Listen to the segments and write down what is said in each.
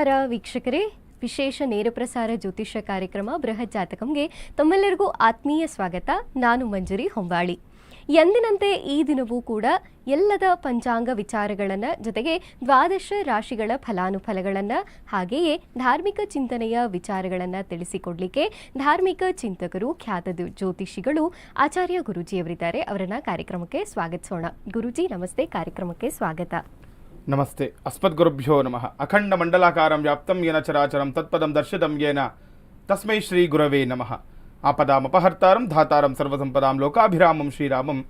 ನಮಸ್ಕಾರ ವೀಕ್ಷಕರೇ. ವಿಶೇಷ ನೇರ ಪ್ರಸಾರ ಜ್ಯೋತಿಷ್ಯ ಕಾರ್ಯಕ್ರಮ ಬೃಹತ್ ಜಾತಕಂಗೆ ತಮ್ಮೆಲ್ಲರಿಗೂ ಆತ್ಮೀಯ ಸ್ವಾಗತ. ನಾನು ಮಂಜುರಿ ಹೊಂಬಾಳಿ. ಎಂದಿನಂತೆ ಈ ದಿನವೂ ಕೂಡ ಎಲ್ಲದ ಪಂಚಾಂಗ ವಿಚಾರಗಳನ್ನು ಜೊತೆಗೆ ದ್ವಾದಶ ರಾಶಿಗಳ ಫಲಾನುಫಲಗಳನ್ನು ಹಾಗೆಯೇ ಧಾರ್ಮಿಕ ಚಿಂತನೆಯ ವಿಚಾರಗಳನ್ನು ತಿಳಿಸಿಕೊಡಲಿಕ್ಕೆ ಧಾರ್ಮಿಕ ಚಿಂತಕರು ಖ್ಯಾತ ಜ್ಯೋತಿಷಿಗಳು ಆಚಾರ್ಯ ಗುರುಜಿಯವರಿದ್ದಾರೆ. ಅವರನ್ನು ಕಾರ್ಯಕ್ರಮಕ್ಕೆ ಸ್ವಾಗತಿಸೋಣ. ಗುರುಜಿ, ನಮಸ್ತೆ. ಕಾರ್ಯಕ್ರಮಕ್ಕೆ ಸ್ವಾಗತ. ನಮಸ್ತೆ. ಅಸ್ಮದ್ಗುರುಭ್ಯೋ ನಮಃ. ಅಖಂಡ ಮಂಡಲಾಕಾರಂ ವ್ಯಾಪ್ತಂ ಯೇನ ಚರಾಚರಂ ತತ್ಪದಂ ದರ್ಶಿತಂ ಯೇನ. ತಸ್ಮೈ ಶ್ರೀ ಗುರವೇ ನಮಃ. ಆಪದಾಮಪಹರ್ತಾರಂ ಧಾತಾರಂ ಸರ್ವಸಂಪದಾಂ ಲೋಕಾಭಿರಾಮಂ ಶ್ರೀರಾಮಂ.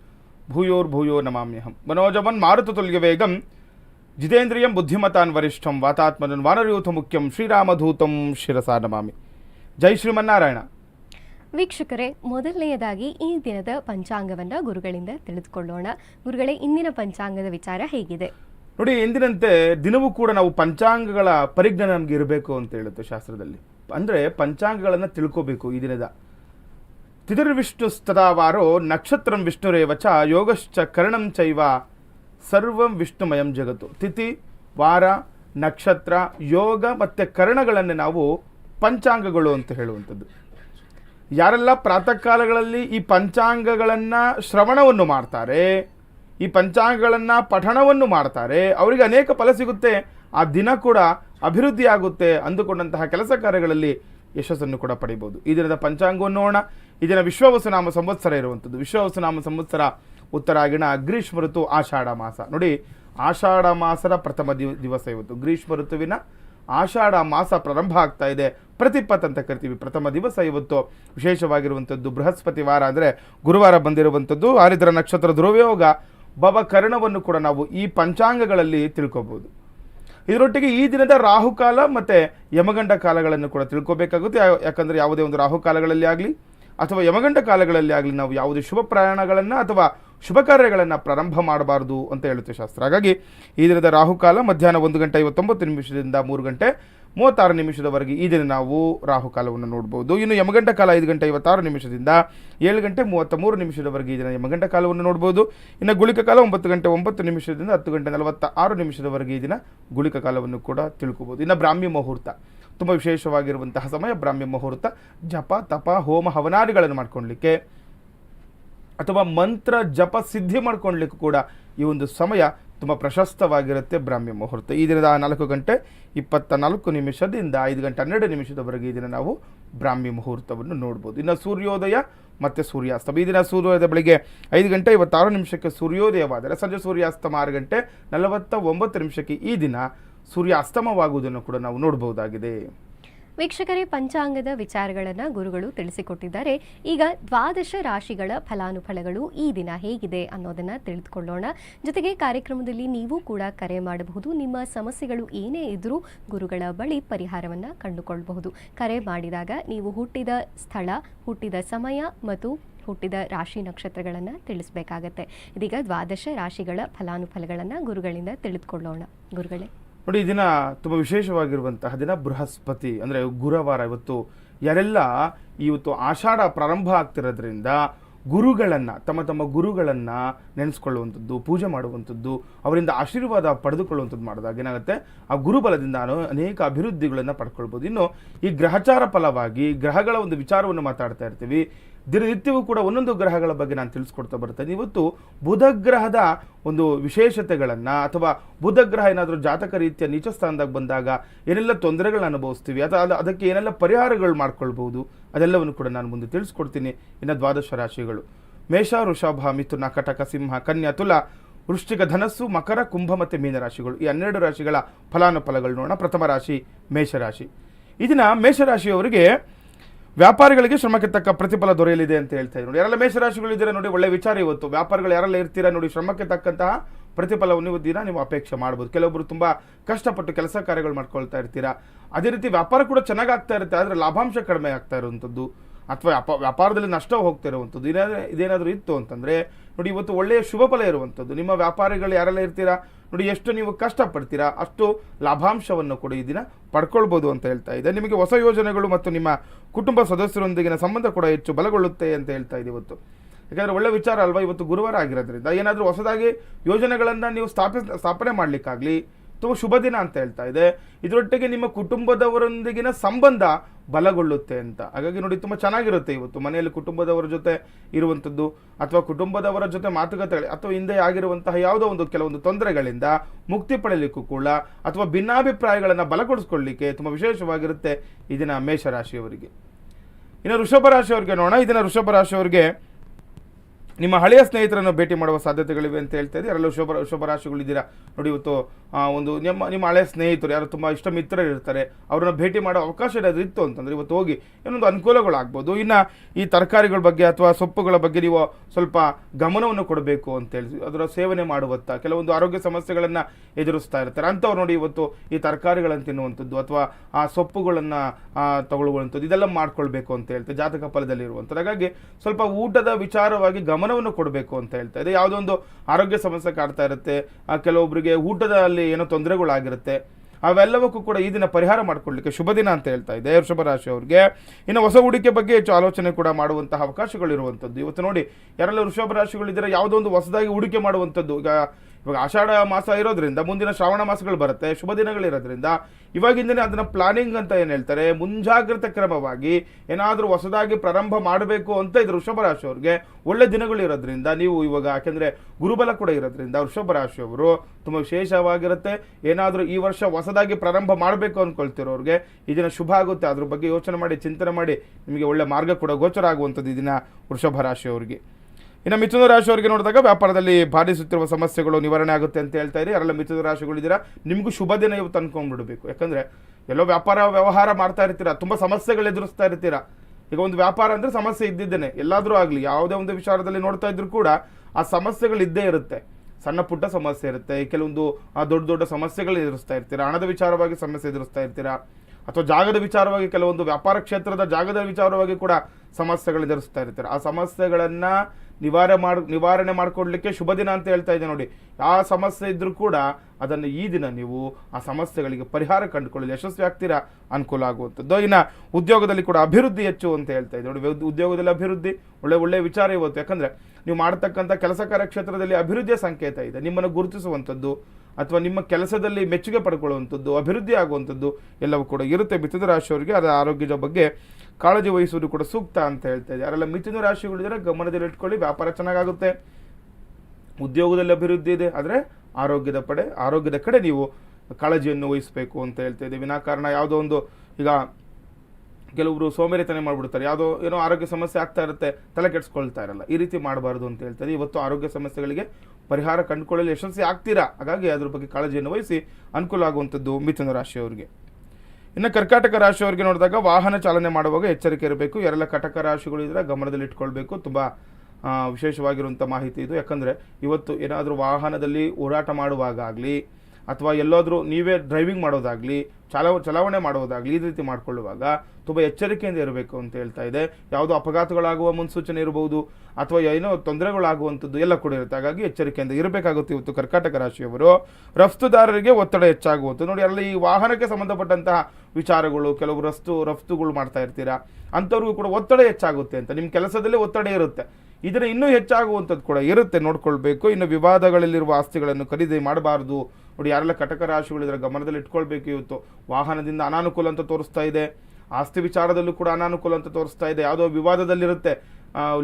ಭೂಯೋರ್ಭೂಯೋ ನಮಾಮ್ಯಹಂ. ಮನೋಜವನ್ ಮಾರುತತುಲ್ಯವೇಗಂ ಜಿತೇಂದ್ರಿಯಂ ಬುದ್ಧಿಮತಾನ್ ವರಿಷ್ಠಂ. ವಾತಾತ್ಮನನ್ ವಾನರಯೂಥ ಮುಖ್ಯಂ. ಶ್ರೀರಾಮಧೂತಂ ಶಿರಸಾ ನಮಾಮಿ. ಜೈ ಶ್ರೀಮನ್ನಾರಾಯಣ. ವೀಕ್ಷಕರೇ, ಮೊದಲನೆಯದಾಗಿ ಈ ದಿನದ ಪಂಚಾಂಗವನ್ನು ಗುರುಗಳಿಂದ ತಿಳಿದುಕೊಳ್ಳೋಣ. ಗುರುಗಳೇ, ಇಂದಿನ ಪಂಚಾಂಗದ ವಿಚಾರ ಹೇಗಿದೆ? ನೋಡಿ, ಎಂದಿನಂತೆ ದಿನವೂ ಕೂಡ ನಾವು ಪಂಚಾಂಗಗಳ ಪರಿಜ್ಞಾನ ನಮಗೆ ಇರಬೇಕು ಅಂತ ಹೇಳುತ್ತೆ ಶಾಸ್ತ್ರದಲ್ಲಿ. ಅಂದ್ರೆ ಪಂಚಾಂಗಗಳನ್ನು ತಿಳ್ಕೋಬೇಕು ಈ ದಿನದ. ತಿದಿರ್ವಿಷ್ಣು ಸ್ತದಾವಾರೋ ನಕ್ಷತ್ರಂ ವಿಷ್ಣುರೇವಚ ಯೋಗಶ್ಚ ಕರ್ಣಂ ಚೈವ ಸರ್ವಂ ವಿಷ್ಣುಮಯಂ ಜಗತ್ತು. ತಿಥಿ, ವಾರ, ನಕ್ಷತ್ರ, ಯೋಗ ಮತ್ತು ಕರ್ಣಗಳನ್ನು ನಾವು ಪಂಚಾಂಗಗಳು ಅಂತ ಹೇಳುವಂಥದ್ದು. ಯಾರೆಲ್ಲ ಪ್ರಾತಃ ಕಾಲಗಳಲ್ಲಿ ಈ ಪಂಚಾಂಗಗಳನ್ನು ಶ್ರವಣವನ್ನು ಮಾಡ್ತಾರೆ ಈ ಪಂಚಾಂಗಗಳನ್ನು ಪಠಣವನ್ನು ಮಾಡ್ತಾರೆ. ಅವರಿಗೆ ಅನೇಕ ಫಲ ಸಿಗುತ್ತೆ. ಆ ದಿನ ಕೂಡ ಅಭಿವೃದ್ಧಿಯಾಗುತ್ತೆ ಅಂದುಕೊಂಡಂತಹ ಕೆಲಸ ಕಾರ್ಯಗಳಲ್ಲಿ ಯಶಸ್ಸನ್ನು ಕೂಡ ಪಡಿಬೋದು. ಈ ದಿನದ ಪಂಚಾಂಗವನ್ನು ನೋಡೋಣ. ಈ ದಿನ ವಿಶ್ವವಸುನಾಮ ಸಂವತ್ಸರ ಇರುವಂಥದ್ದು. ವಿಶ್ವವಸುನಾಮ ಸಂವತ್ಸರ ಉತ್ತರಾಗಿಣ ಗ್ರೀಷ್ಮ ಋತು ಆಷಾಢ ಮಾಸ. ನೋಡಿ, ಆಷಾಢ ಮಾಸದ ಪ್ರಥಮ ದಿವ ದಿವಸ ಇವತ್ತು. ಗ್ರೀಷ್ಮ ಋತುವಿನ ಆಷಾಢ ಮಾಸ ಪ್ರಾರಂಭ ಆಗ್ತಾ ಇದೆ. ಪ್ರತಿಪತ್ ಅಂತ ಕರಿತೀವಿ. ಪ್ರಥಮ ದಿವಸ ಇವತ್ತು ವಿಶೇಷವಾಗಿರುವಂಥದ್ದು ಬೃಹಸ್ಪತಿ ವಾರ. ಅಂದರೆ ಗುರುವಾರ ಬಂದಿರುವಂಥದ್ದು ಆರಿದ್ರ ನಕ್ಷತ್ರ ಧ್ರುವಯೋಗ. ಕರ್ಣವನ್ನು ಕೂಡ ನಾವು ಈ ಪಂಚಾಂಗಗಳಲ್ಲಿ ತಿಳ್ಕೊಬೋದು. ಇದರೊಟ್ಟಿಗೆ ಈ ದಿನದ ರಾಹುಕಾಲ ಮತ್ತು ಯಮಗಂಡ ಕಾಲಗಳನ್ನು ಕೂಡ ತಿಳ್ಕೊಬೇಕಾಗುತ್ತೆ. ಯಾಕಂದರೆ ಯಾವುದೇ ಒಂದು ರಾಹುಕಾಲಗಳಲ್ಲಿ ಆಗಲಿ ಅಥವಾ ಯಮಗಂಡ ಕಾಲಗಳಲ್ಲಿ ಆಗಲಿ ನಾವು ಯಾವುದೇ ಶುಭ ಪ್ರಯಾಣಗಳನ್ನು ಅಥವಾ ಶುಭ ಕಾರ್ಯಗಳನ್ನು ಪ್ರಾರಂಭ ಮಾಡಬಾರದು ಅಂತ ಹೇಳುತ್ತೆ ಶಾಸ್ತ್ರ. ಹಾಗಾಗಿ ಈ ದಿನದ ರಾಹುಕಾಲ ಮಧ್ಯಾಹ್ನ ಒಂದು ಗಂಟೆ ಐವತ್ತೊಂಬತ್ತು ನಿಮಿಷದಿಂದ ಮೂರು ಗಂಟೆ ಮೂವತ್ತಾರು ನಿಮಿಷದವರೆಗೆ ಈ ದಿನ ನಾವು ರಾಹುಕಾಲವನ್ನು ನೋಡ್ಬೋದು. ಇನ್ನು ಯಮಗಂಟ ಕಾಲ ಐದು ಗಂಟೆ ಐವತ್ತಾರು ನಿಮಿಷದಿಂದ ಏಳು ಗಂಟೆ ಮೂವತ್ತ ಮೂರು ನಿಮಿಷದವರೆಗೆ ಈ ದಿನ ಯಮಗಂಟ ಕಾಲವನ್ನು ನೋಡ್ಬೋದು. ಇನ್ನು ಗುಳಿಕ ಕಾಲ ಒಂಬತ್ತು ಗಂಟೆ ಒಂಬತ್ತು ನಿಮಿಷದಿಂದ ಹತ್ತು ಗಂಟೆ ನಲವತ್ತ ಆರು ನಿಮಿಷದವರೆಗೆ ಈ ದಿನ ಗುಳಿಕ ಕಾಲವನ್ನು ಕೂಡ ತಿಳ್ಕೊಬೋದು. ಇನ್ನು ಬ್ರಾಹ್ಮಿ ಮುಹೂರ್ತ. ತುಂಬ ವಿಶೇಷವಾಗಿರುವಂತಹ ಸಮಯ ಬ್ರಾಹ್ಮಿ ಮುಹೂರ್ತ. ಜಪ, ತಪ, ಹೋಮ, ಹವನಾದಿಗಳನ್ನು ಮಾಡ್ಕೊಳ್ಲಿಕ್ಕೆ ಅಥವಾ ಮಂತ್ರ, ಜಪ ಸಿದ್ಧಿ ಮಾಡ್ಕೊಳ್ಲಿಕ್ಕೂ ಕೂಡ ಈ ಒಂದು ಸಮಯ ತುಂಬ ಪ್ರಶಸ್ತವಾಗಿರುತ್ತೆ ಬ್ರಾಹ್ಮ್ಯ ಮುಹೂರ್ತ. ಈ ದಿನದ ನಾಲ್ಕು ಗಂಟೆ ಇಪ್ಪತ್ತ ನಾಲ್ಕು ನಿಮಿಷದಿಂದ ಐದು ಗಂಟೆ ಹನ್ನೆರಡು ನಿಮಿಷದವರೆಗೆ ಈ ದಿನ ನಾವು ಬ್ರಾಹ್ಮಿ ಮುಹೂರ್ತವನ್ನು ನೋಡ್ಬೋದು. ಇನ್ನು ಸೂರ್ಯೋದಯ, ಮತ್ತು ಸೂರ್ಯಾಸ್ತ ಈ ದಿನ ಸೂರ್ಯೋದಯ ಬೆಳಿಗ್ಗೆ ಐದು ಗಂಟೆ ಇವತ್ತಾರು ನಿಮಿಷಕ್ಕೆ ಸೂರ್ಯೋದಯವಾದರೆ ಸಂಜೆ ಸೂರ್ಯಾಸ್ತಮ ಆರು ಗಂಟೆ ನಲವತ್ತ ಒಂಬತ್ತು ನಿಮಿಷಕ್ಕೆ ಈ ದಿನ ಸೂರ್ಯಾಸ್ತಮವಾಗುವುದನ್ನು ಕೂಡ ನಾವು ನೋಡಬಹುದಾಗಿದೆ. ವೀಕ್ಷಕರೇ, ಪಂಚಾಂಗದ ವಿಚಾರಗಳನ್ನು ಗುರುಗಳು ತಿಳಿಸಿಕೊಟ್ಟಿದ್ದಾರೆ. ಈಗ ದ್ವಾದಶ ರಾಶಿಗಳ ಫಲಾನುಫಲಗಳು ಈ ದಿನ ಹೇಗಿದೆ ಅನ್ನೋದನ್ನ ತಿಳಿದುಕೊಳ್ಳೋಣ. ಜೊತೆಗೆ ಕಾರ್ಯಕ್ರಮದಲ್ಲಿ ನೀವು ಕೂಡ ಕರೆ ಮಾಡಬಹುದು. ನಿಮ್ಮ ಸಮಸ್ಯೆಗಳು ಏನೇ ಇದ್ದರೂ ಗುರುಗಳ ಬಳಿ ಪರಿಹಾರವನ್ನು ಕಂಡುಕೊಳ್ಳಬಹುದು ಕರೆ ಮಾಡಿದಾಗ ನೀವು ಹುಟ್ಟಿದ ಸ್ಥಳ, ಹುಟ್ಟಿದ ಸಮಯ ಮತ್ತು ಹುಟ್ಟಿದ ರಾಶಿ ನಕ್ಷತ್ರಗಳನ್ನು ತಿಳಿಸಬೇಕಾಗತ್ತೆ. ಇದೀಗ ದ್ವಾದಶ ರಾಶಿಗಳ ಫಲಾನುಫಲಗಳನ್ನು ಗುರುಗಳಿಂದ ತಿಳಿದುಕೊಳ್ಳೋಣ. ಗುರುಗಳೇ. ನೋಡಿ, ಈ ದಿನ ತುಂಬ ವಿಶೇಷವಾಗಿರುವಂತಹ ದಿನ ಬೃಹಸ್ಪತಿ, ಅಂದರೆ ಗುರುವಾರ. ಇವತ್ತು ಯಾರೆಲ್ಲ ಇವತ್ತು ಆಷಾಢ ಪ್ರಾರಂಭ ಆಗ್ತಿರೋದ್ರಿಂದ ಗುರುಗಳನ್ನು, ತಮ್ಮ ತಮ್ಮ ಗುರುಗಳನ್ನು ನೆನೆಸ್ಕೊಳ್ಳುವಂಥದ್ದು, ಪೂಜೆ ಮಾಡುವಂಥದ್ದು, ಅವರಿಂದ ಆಶೀರ್ವಾದ ಪಡೆದುಕೊಳ್ಳುವಂಥದ್ದು ಮಾಡಿದಾಗ ಏನಾಗುತ್ತೆ? ಆ ಗುರುಬಲದಿಂದ ನಾನು ಅನೇಕ ಅಭಿವೃದ್ಧಿಗಳನ್ನು ಪಡ್ಕೊಳ್ಬೋದು. ಇನ್ನು ಈ ಗ್ರಹಚಾರ ಫಲವಾಗಿ ಗ್ರಹಗಳ ಒಂದು ವಿಚಾರವನ್ನು ಮಾತಾಡ್ತಾ ಇರ್ತೀವಿ. ದಿನನಿತ್ಯವೂ ಕೂಡ ಒಂದೊಂದು ಗ್ರಹಗಳ ಬಗ್ಗೆ ನಾನು ತಿಳಿಸ್ಕೊಡ್ತಾ ಬರ್ತೇನೆ. ಇವತ್ತು ಬುಧ ಗ್ರಹದ ಒಂದು ವಿಶೇಷತೆಗಳನ್ನು ಅಥವಾ ಬುಧ ಗ್ರಹ ಏನಾದರೂ ಜಾತಕ ರೀತಿಯ ನೀಚ ಸ್ಥಾನದಾಗ ಬಂದಾಗ ಏನೆಲ್ಲ ತೊಂದರೆಗಳನ್ನ ಅನುಭವಿಸ್ತೀವಿ ಅಥವಾ ಅದು ಅದಕ್ಕೆ ಏನೆಲ್ಲ ಪರಿಹಾರಗಳು ಮಾಡ್ಕೊಳ್ಬಹುದು, ಅದೆಲ್ಲವನ್ನು ಕೂಡ ನಾನು ಮುಂದೆ ತಿಳಿಸ್ಕೊಡ್ತೀನಿ. ಇನ್ನು ದ್ವಾದಶ ರಾಶಿಗಳು. ಮೇಷ, ವೃಷಭ, ಮಿಥುನ, ಕಟಕ, ಸಿಂಹ, ಕನ್ಯಾ, ತುಲ, ವೃಶ್ಚಿಕ ಧನಸ್ಸು, ಮಕರ, ಕುಂಭ ಮತ್ತು ಮೀನರಾಶಿಗಳು ಈ ಹನ್ನೆರಡು ರಾಶಿಗಳ ಫಲಾನುಫಲಗಳು ನೋಡೋಣ. ಪ್ರಥಮ ರಾಶಿ ಮೇಷರಾಶಿ ಇದನ್ನು ದಿನ ಮೇಷರಾಶಿಯವರಿಗೆ ವ್ಯಾಪಾರಿಗಳಿಗೆ ಶ್ರಮಕ್ಕೆ ತಕ್ಕ ಪ್ರತಿಫಲ ದೊರೆಯಲಿದೆ ಅಂತ ಹೇಳ್ತಾ ನೋಡಿ, ಯಾರೆಲ್ಲ ಮೇಷರಾಶಿಗಳು ಇದ್ದೀರಾ ನೋಡಿ, ಒಳ್ಳೆ ವಿಚಾರ ಇವತ್ತು. ವ್ಯಾಪಾರಿಗಳು ಯಾರೆಲ್ಲ ಇರ್ತೀರಾ ನೋಡಿ ಶ್ರಮಕ್ಕೆ ತಕ್ಕಂತಹ ಪ್ರತಿಫಲವನ್ನು ದಿನ ನೀವು ಅಪೇಕ್ಷೆ ಮಾಡ್ಬೋದು. ಕೆಲವೊಬ್ಬರು ತುಂಬ ಕಷ್ಟಪಟ್ಟು ಕೆಲಸ ಕಾರ್ಯಗಳು ಮಾಡ್ಕೊಳ್ತಾ ಇರ್ತೀರಾ. ಅದೇ ರೀತಿ ವ್ಯಾಪಾರ ಕೂಡ ಚೆನ್ನಾಗಾಗ್ತಾ ಇರುತ್ತೆ, ಆದರೆ ಲಾಭಾಂಶ ಕಡಿಮೆ ಆಗ್ತಾ ಇರುವಂಥದ್ದು. ಅಥವಾ ವ್ಯಾಪ ವ್ಯಾಪಾರದಲ್ಲಿ ನಷ್ಟ ಹೋಗ್ತಾ ಇರುವಂಥದ್ದು ಇದೇನಾದ್ರೆ ಇದೇನಾದರೂ ಇತ್ತು ಅಂತಂದರೆ, ನೋಡಿ ಇವತ್ತು ಒಳ್ಳೆಯ ಶುಭ ಫಲ ಇರುವಂಥದ್ದು. ನಿಮ್ಮ ವ್ಯಾಪಾರಿಗಳು ಯಾರೆಲ್ಲ ಇರ್ತೀರಾ? ನೋಡಿ ಎಷ್ಟು ನೀವು ಕಷ್ಟಪಡ್ತೀರಾ, ಅಷ್ಟು ಲಾಭಾಂಶವನ್ನು ಕೂಡ ಈ ದಿನ ಪಡ್ಕೊಳ್ಬೋದು ಅಂತ ಹೇಳ್ತಾ ಇದೆ. ನಿಮಗೆ ಹೊಸ ಯೋಜನೆಗಳು ಮತ್ತು ನಿಮ್ಮ ಕುಟುಂಬ ಸದಸ್ಯರೊಂದಿಗಿನ ಸಂಬಂಧ ಕೂಡ ಹೆಚ್ಚು ಬಲಗೊಳ್ಳುತ್ತೆ ಅಂತ ಹೇಳ್ತಾ ಇದೆ ಇವತ್ತು. ಯಾಕಂದರೆ ಒಳ್ಳೆ ವಿಚಾರ ಅಲ್ವಾ? ಇವತ್ತು ಗುರುವಾರ ಆಗಿರೋದ್ರಿಂದ ಏನಾದರೂ ಹೊಸದಾಗಿ ಯೋಜನೆಗಳನ್ನು ನೀವು ಸ್ಥಾಪಿಸ್ ಸ್ಥಾಪನೆ ಮಾಡಲಿಕ್ಕಾಗಲಿ ತುಂಬ ಶುಭ ದಿನ ಅಂತ ಹೇಳ್ತಾ ಇದೆ. ಇದರೊಟ್ಟಿಗೆ ನಿಮ್ಮ ಕುಟುಂಬದವರೊಂದಿಗಿನ ಸಂಬಂಧ ಬಲಗೊಳ್ಳುತ್ತೆ ಅಂತ. ಹಾಗಾಗಿ ನೋಡಿ, ತುಂಬ ಚೆನ್ನಾಗಿರುತ್ತೆ ಇವತ್ತು ಮನೆಯಲ್ಲಿ ಕುಟುಂಬದವರ ಜೊತೆ ಇರುವಂಥದ್ದು ಅಥವಾ ಕುಟುಂಬದವರ ಜೊತೆ ಮಾತುಕತೆ ಅಥವಾ ಹಿಂದೆ ಆಗಿರುವಂತಹ ಯಾವುದೋ ಒಂದು ಕೆಲವೊಂದು ತೊಂದರೆಗಳಿಂದ ಮುಕ್ತಿ ಪಡೆಯಲಿಕ್ಕೂ ಕೂಡ ಅಥವಾ ಭಿನ್ನಾಭಿಪ್ರಾಯಗಳನ್ನು ಬಲಗೊಳಿಸ್ಕೊಳ್ಳಿಕ್ಕೆ ತುಂಬ ವಿಶೇಷವಾಗಿರುತ್ತೆ ಈ ದಿನ ಮೇಷರಾಶಿಯವರಿಗೆ. ಇನ್ನು ವೃಷಭ ರಾಶಿಯವರಿಗೆ ನೋಡೋಣ. ಇದನ್ನ ವೃಷಭ ರಾಶಿಯವರಿಗೆ ನಿಮ್ಮ ಹಳೆಯ ಸ್ನೇಹಿತರನ್ನು ಭೇಟಿ ಮಾಡುವ ಸಾಧ್ಯತೆಗಳಿವೆ ಅಂತ ಹೇಳ್ತಾ ಇದ್ದೀವಿ ಅದರಲ್ಲೂ ಶುಭ ಶುಭ ರಾಶಿಗಳಿದ್ದೀರಾ ನೋಡಿ ಇವತ್ತು ಒಂದು ನಿಮ್ಮ ನಿಮ್ಮ ಹಳೆಯ ಸ್ನೇಹಿತರು, ಯಾರು ತುಂಬ ಇಷ್ಟ ಮಿತ್ರರು ಇರ್ತಾರೆ, ಅವರನ್ನು ಭೇಟಿ ಮಾಡೋ ಅವಕಾಶ ಏನಾದ್ರು ಇತ್ತು ಅಂತಂದರೆ ಇವತ್ತು ಹೋಗಿ ಏನೊಂದು ಅನುಕೂಲಗಳಾಗ್ಬೋದು ಇನ್ನು ಈ ತರಕಾರಿಗಳ ಬಗ್ಗೆ ಅಥವಾ ಸೊಪ್ಪುಗಳ ಬಗ್ಗೆ ನೀವು ಸ್ವಲ್ಪ ಗಮನವನ್ನು ಕೊಡಬೇಕು ಅಂತ ಹೇಳಿ, ಅದರ ಸೇವನೆ ಮಾಡುವತ್ತ, ಕೆಲವೊಂದು ಆರೋಗ್ಯ ಸಮಸ್ಯೆಗಳನ್ನು ಎದುರಿಸ್ತಾ ಇರ್ತಾರೆ. ಅಂಥವ್ರು ನೋಡಿ ಇವತ್ತು ಈ ತರಕಾರಿಗಳನ್ನು ತಿನ್ನುವಂಥದ್ದು ಅಥವಾ ಆ ಸೊಪ್ಪುಗಳನ್ನು ತಗೊಳ್ಳುವಂಥದ್ದು, ಇದೆಲ್ಲ ಮಾಡ್ಕೊಳ್ಬೇಕು ಅಂತ ಹೇಳ್ತಾರೆ ಜಾತಕ ಫಲದಲ್ಲಿರುವಂಥದ್ದು. ಹಾಗಾಗಿ ಸ್ವಲ್ಪ ಊಟದ ವಿಚಾರವಾಗಿ ಗಮನವನ್ನು ಕೊಡಬೇಕು ಅಂತ ಹೇಳ್ತಾ ಇದೆ. ಯಾವುದೋ ಒಂದು ಆರೋಗ್ಯ ಸಮಸ್ಯೆ ಕಾಡ್ತಾ ಇರುತ್ತೆ ಕೆಲವೊಬ್ಬರಿಗೆ ಊಟದಲ್ಲಿ ಏನೋ ತೊಂದರೆಗಳಾಗಿರುತ್ತೆ, ಅವೆಲ್ಲವಕ್ಕೂ ಕೂಡ ಈ ದಿನ ಪರಿಹಾರ ಮಾಡ್ಕೊಳ್ಳಿಕ್ಕೆ ಶುಭ ದಿನ ಅಂತ ಹೇಳ್ತಾ ಇದೆ. ವೃಷಭ ರಾಶಿ ಅವ್ರಿಗೆ. ಇನ್ನು ಹೊಸ ಹೂಡಿಕೆ ಬಗ್ಗೆ ಹೆಚ್ಚು ಆಲೋಚನೆ ಕೂಡ ಮಾಡುವಂತಹ ಅವಕಾಶಗಳು ಇರುವಂಥದ್ದು ಇವತ್ತು ನೋಡಿ, ಯಾರೆಲ್ಲ ವೃಷಭ ಇದ್ದರೆ ಯಾವುದೋ ಒಂದು ಹೊಸದಾಗಿ ಹೂಡಿಕೆ ಮಾಡುವಂಥದ್ದು. ಈಗ ಇವಾಗ ಆಷಾಢ ಮಾಸ ಇರೋದ್ರಿಂದ ಮುಂದಿನ ಶ್ರಾವಣ ಮಾಸಗಳು ಬರುತ್ತೆ, ಶುಭ ದಿನಗಳಿರೋದ್ರಿಂದ ಇವಾಗಿಂದನೇ ಅದನ್ನ ಪ್ಲಾನಿಂಗ್ ಅಂತ ಏನು ಹೇಳ್ತಾರೆ, ಮುಂಜಾಗ್ರತೆ ಕ್ರಮವಾಗಿ ಏನಾದರೂ ಹೊಸದಾಗಿ ಪ್ರಾರಂಭ ಮಾಡಬೇಕು ಅಂತ ಇದು ವೃಷಭ ರಾಶಿಯವ್ರಿಗೆ ಒಳ್ಳೆ ದಿನಗಳು ಇರೋದ್ರಿಂದ ನೀವು ಇವಾಗ, ಯಾಕೆಂದ್ರೆ ಗುರುಬಲ ಕೂಡ ಇರೋದ್ರಿಂದ ವೃಷಭ ರಾಶಿಯವರು ತುಂಬ ವಿಶೇಷವಾಗಿರುತ್ತೆ. ಏನಾದರೂ ಈ ವರ್ಷ ಹೊಸದಾಗಿ ಪ್ರಾರಂಭ ಮಾಡಬೇಕು ಅಂದ್ಕೊಳ್ತಿರೋರಿಗೆ ಈ ದಿನ ಶುಭ ಆಗುತ್ತೆ. ಅದ್ರ ಬಗ್ಗೆ ಯೋಚನೆ ಮಾಡಿ, ಚಿಂತನೆ ಮಾಡಿ ನಿಮಗೆ ಒಳ್ಳೆ ಮಾರ್ಗ ಕೂಡ ಗೋಚರ ಆಗುವಂಥದ್ದು ಈ ದಿನ ವೃಷಭ ರಾಶಿಯವರಿಗೆ. ಇನ್ನು ಮಿಥುನ ರಾಶಿಯವರಿಗೆ ನೋಡಿದಾಗ ವ್ಯಾಪಾರದಲ್ಲಿ ಬಾಧಿಸುತ್ತಿರುವ ಸಮಸ್ಯೆಗಳು ನಿವಾರಣೆ ಆಗುತ್ತೆ ಅಂತ ಹೇಳ್ತಾ ಇರಿ. ಯಾರೆಲ್ಲ ಮಿಥುನ ರಾಶಿಗಳಿದ್ದೀರಾ ನಿಮಗೂ ಶುಭ ದಿನ ಇವತ್ತು ಅನ್ಕೊಂಡ್ಬಿಡ್ಬೇಕು ಯಾಕಂದ್ರೆ ಎಲ್ಲೋ ವ್ಯಾಪಾರ, ವ್ಯವಹಾರ ಮಾಡ್ತಾ ಇರ್ತೀರಾ, ತುಂಬ ಸಮಸ್ಯೆಗಳು ಎದುರಿಸ್ತಾ ಇರ್ತೀರಾ. ಈಗ ಒಂದು ವ್ಯಾಪಾರ ಅಂದರೆ ಸಮಸ್ಯೆ ಇದ್ದಿದ್ದೇನೆ, ಎಲ್ಲಾದ್ರೂ ಆಗಲಿ, ಯಾವುದೇ ಒಂದು ವಿಚಾರದಲ್ಲಿ ನೋಡ್ತಾ ಇದ್ರು ಕೂಡ ಆ ಸಮಸ್ಯೆಗಳು ಇದ್ದೇ ಇರುತ್ತೆ. ಸಣ್ಣ ಪುಟ್ಟ ಸಮಸ್ಯೆ ಇರುತ್ತೆ, ಕೆಲವೊಂದು ದೊಡ್ಡ ದೊಡ್ಡ ಸಮಸ್ಯೆಗಳು ಎದುರಿಸ್ತಾ ಇರ್ತೀರಾ, ಹಣದ ವಿಚಾರವಾಗಿ ಸಮಸ್ಯೆ ಎದುರಿಸ್ತಾ ಇರ್ತೀರಾ, ಅಥವಾ ಜಾಗದ ವಿಚಾರವಾಗಿ ಕೆಲವೊಂದು ವ್ಯಾಪಾರ ಕ್ಷೇತ್ರದ ಜಾಗದ ವಿಚಾರವಾಗಿ ಕೂಡ ಸಮಸ್ಯೆಗಳು ಎದುರಿಸ್ತಾ ಇರ್ತೀರಾ. ಆ ಸಮಸ್ಯೆಗಳನ್ನ ನಿವಾರಣೆ ಮಾಡಿ, ನಿವಾರಣೆ ಮಾಡಿಕೊಡ್ಲಿಕ್ಕೆ ಶುಭ ದಿನ ಅಂತ ಹೇಳ್ತಾ ಇದೆ ನೋಡಿ. ಆ ಸಮಸ್ಯೆ ಇದ್ದರೂ ಕೂಡ ಅದನ್ನು ಈ ದಿನ ನೀವು ಆ ಸಮಸ್ಯೆಗಳಿಗೆ ಪರಿಹಾರ ಕಂಡುಕೊಳ್ಳಲು ಯಶಸ್ವಿ ಆಗ್ತೀರಾ ಅನುಕೂಲ ಆಗುವಂಥದ್ದು. ಇನ್ನು ಉದ್ಯೋಗದಲ್ಲಿ ಕೂಡ ಅಭಿವೃದ್ಧಿ ಹೆಚ್ಚು ಅಂತ ಹೇಳ್ತಾ ಇದೆ ನೋಡಿ. ಉದ್ಯೋಗದಲ್ಲಿ ಅಭಿವೃದ್ಧಿ ಒಳ್ಳೆ ಒಳ್ಳೆ ವಿಚಾರ ಇವತ್ತು. ಯಾಕಂದರೆ ನೀವು ಮಾಡ್ತಕ್ಕಂಥ ಕೆಲಸ ಕಾರ್ಯಕ್ಷೇತ್ರದಲ್ಲಿ ಅಭಿವೃದ್ಧಿಯ ಸಂಕೇತ ಇದೆ. ನಿಮ್ಮನ್ನು ಗುರುತಿಸುವಂಥದ್ದು ಅಥವಾ ನಿಮ್ಮ ಕೆಲಸದಲ್ಲಿ ಮೆಚ್ಚುಗೆ ಪಡ್ಕೊಳ್ಳುವಂಥದ್ದು, ಅಭಿವೃದ್ಧಿ ಆಗುವಂಥದ್ದು ಎಲ್ಲವೂ ಕೂಡ ಇರುತ್ತೆ. ಮಿಥುನ ರಾಶಿಯವರಿಗೆ ಅದರ ಆರೋಗ್ಯದ ಬಗ್ಗೆ ಕಾಳಜಿ ವಹಿಸುವುದು ಕೂಡ ಸೂಕ್ತ ಅಂತ ಹೇಳ್ತಾ ಇದೆ. ಯಾರೆಲ್ಲ ಮಿಥುನ ರಾಶಿಗಳಿದ್ರೆ ಗಮನದಲ್ಲಿ ಇಟ್ಕೊಳ್ಳಿ, ವ್ಯಾಪಾರ ಚೆನ್ನಾಗಾಗುತ್ತೆ. ಉದ್ಯೋಗದಲ್ಲಿ ಅಭಿವೃದ್ಧಿ ಇದೆ, ಆದರೆ ಆರೋಗ್ಯದ ಪಡೆ, ಆರೋಗ್ಯದ ಕಡೆ ನೀವು ಕಾಳಜಿಯನ್ನು ವಹಿಸಬೇಕು ಅಂತ ಹೇಳ್ತಾ ಇದೆ. ವಿನಾಕಾರಣ ಯಾವುದೋ ಒಂದು, ಈಗ ಕೆಲವರು ಸೋಮೇರಿತನ ಮಾಡಿಬಿಡ್ತಾರೆ. ಯಾವುದೋ ಏನೋ ಆರೋಗ್ಯ ಸಮಸ್ಯೆ ಆಗ್ತಾ ಇರುತ್ತೆ, ತಲೆ ಕೆಡಿಸ್ಕೊಳ್ತಾ ಇರಲ್ಲ. ಈ ರೀತಿ ಮಾಡಬಾರ್ದು ಅಂತ ಹೇಳ್ತಾರೆ ಇವತ್ತು ಆರೋಗ್ಯ ಸಮಸ್ಯೆಗಳಿಗೆ ಪರಿಹಾರ ಕಂಡುಕೊಳ್ಳಲು ಯಶಸ್ವಿ ಆಗ್ತೀರಾ? ಹಾಗಾಗಿ ಅದ್ರ ಬಗ್ಗೆ ಕಾಳಜಿಯನ್ನು ವಹಿಸಿ ಅನುಕೂಲ ಆಗುವಂಥದ್ದು ಮಿಥುನ ರಾಶಿಯವರಿಗೆ. ಇನ್ನು ಕರ್ಕಾಟಕ ರಾಶಿಯವರಿಗೆ ನೋಡಿದಾಗ ವಾಹನ ಚಾಲನೆ ಮಾಡುವಾಗ ಎಚ್ಚರಿಕೆ ಇರಬೇಕು. ಯಾರೆಲ್ಲ ಕಟಕ ರಾಶಿಗಳು ಇದ್ದರೆ ಗಮನದಲ್ಲಿ ಇಟ್ಕೊಳ್ಬೇಕು. ತುಂಬ ವಿಶೇಷವಾಗಿರುವಂಥ ಮಾಹಿತಿ ಇದು. ಯಾಕಂದರೆ ಇವತ್ತು ಏನಾದರೂ ವಾಹನದಲ್ಲಿ ಓಡಾಟ ಮಾಡುವಾಗ ಆಗಲಿ ಅಥವಾ ಎಲ್ಲಾದರೂ ನೀವೇ ಡ್ರೈವಿಂಗ್ ಮಾಡೋದಾಗಲಿ, ಚಲಾವ, ಚಲಾವಣೆ ಮಾಡೋದಾಗಲಿ ಈ ರೀತಿ ಮಾಡಿಕೊಳ್ಳುವಾಗ ತುಂಬ ಎಚ್ಚರಿಕೆಯಿಂದ ಇರಬೇಕು ಅಂತ ಹೇಳ್ತಾ ಇದೆ. ಯಾವುದೋ ಅಪಘಾತಗಳಾಗುವ ಮುನ್ಸೂಚನೆ ಇರಬಹುದು, ಅಥವಾ ಏನೋ ತೊಂದರೆಗಳಾಗುವಂಥದ್ದು ಎಲ್ಲ ಕೂಡ ಇರುತ್ತೆ. ಹಾಗಾಗಿ ಎಚ್ಚರಿಕೆಯಿಂದ ಇರಬೇಕಾಗುತ್ತೆ ಇವತ್ತು ಕರ್ಕಾಟಕ ರಾಶಿಯವರು. ರಫ್ತುದಾರರಿಗೆ ಒತ್ತಡ ಹೆಚ್ಚಾಗುವಂಥದ್ದು. ನೋಡಿ, ಅಲ್ಲಿ ಈ ವಾಹನಕ್ಕೆ ಸಂಬಂಧಪಟ್ಟಂತಹ ವಿಚಾರಗಳು, ಕೆಲವು ರಫ್ತು, ರಫ್ತುಗಳು ಮಾಡ್ತಾ ಇರ್ತೀರಾ? ಅಂಥವ್ರಿಗೂ ಕೂಡ ಒತ್ತಡ ಹೆಚ್ಚಾಗುತ್ತೆ ಅಂತ. ನಿಮ್ಮ ಕೆಲಸದಲ್ಲಿ ಒತ್ತಡ ಇರುತ್ತೆ. ಇದನ್ನು ಇನ್ನೂ ಹೆಚ್ಚಾಗುವಂಥದ್ದು ಕೂಡ ಇರುತ್ತೆ. ನೋಡ್ಕೊಳ್ಬೇಕು. ಇನ್ನು ವಿವಾದಗಳಲ್ಲಿರುವ ಆಸ್ತಿಗಳನ್ನು ಖರೀದಿ ಮಾಡಬಾರ್ದು. ನೋಡಿ, ಯಾರೆಲ್ಲ ಕಟಕ ರಾಶಿಗಳಿದ್ರೆ ಗಮನದಲ್ಲಿ ಇಟ್ಕೊಳ್ಬೇಕು ಇವತ್ತು. ವಾಹನದಿಂದ ಅನಾನುಕೂಲ ಅಂತ ತೋರಿಸ್ತಾ ಇದೆ. ಆಸ್ತಿ ವಿಚಾರದಲ್ಲೂ ಕೂಡ ಅನಾನುಕೂಲ ಅಂತ ತೋರಿಸ್ತಾ ಇದೆ. ಯಾವುದೋ ವಿವಾದದಲ್ಲಿರುತ್ತೆ.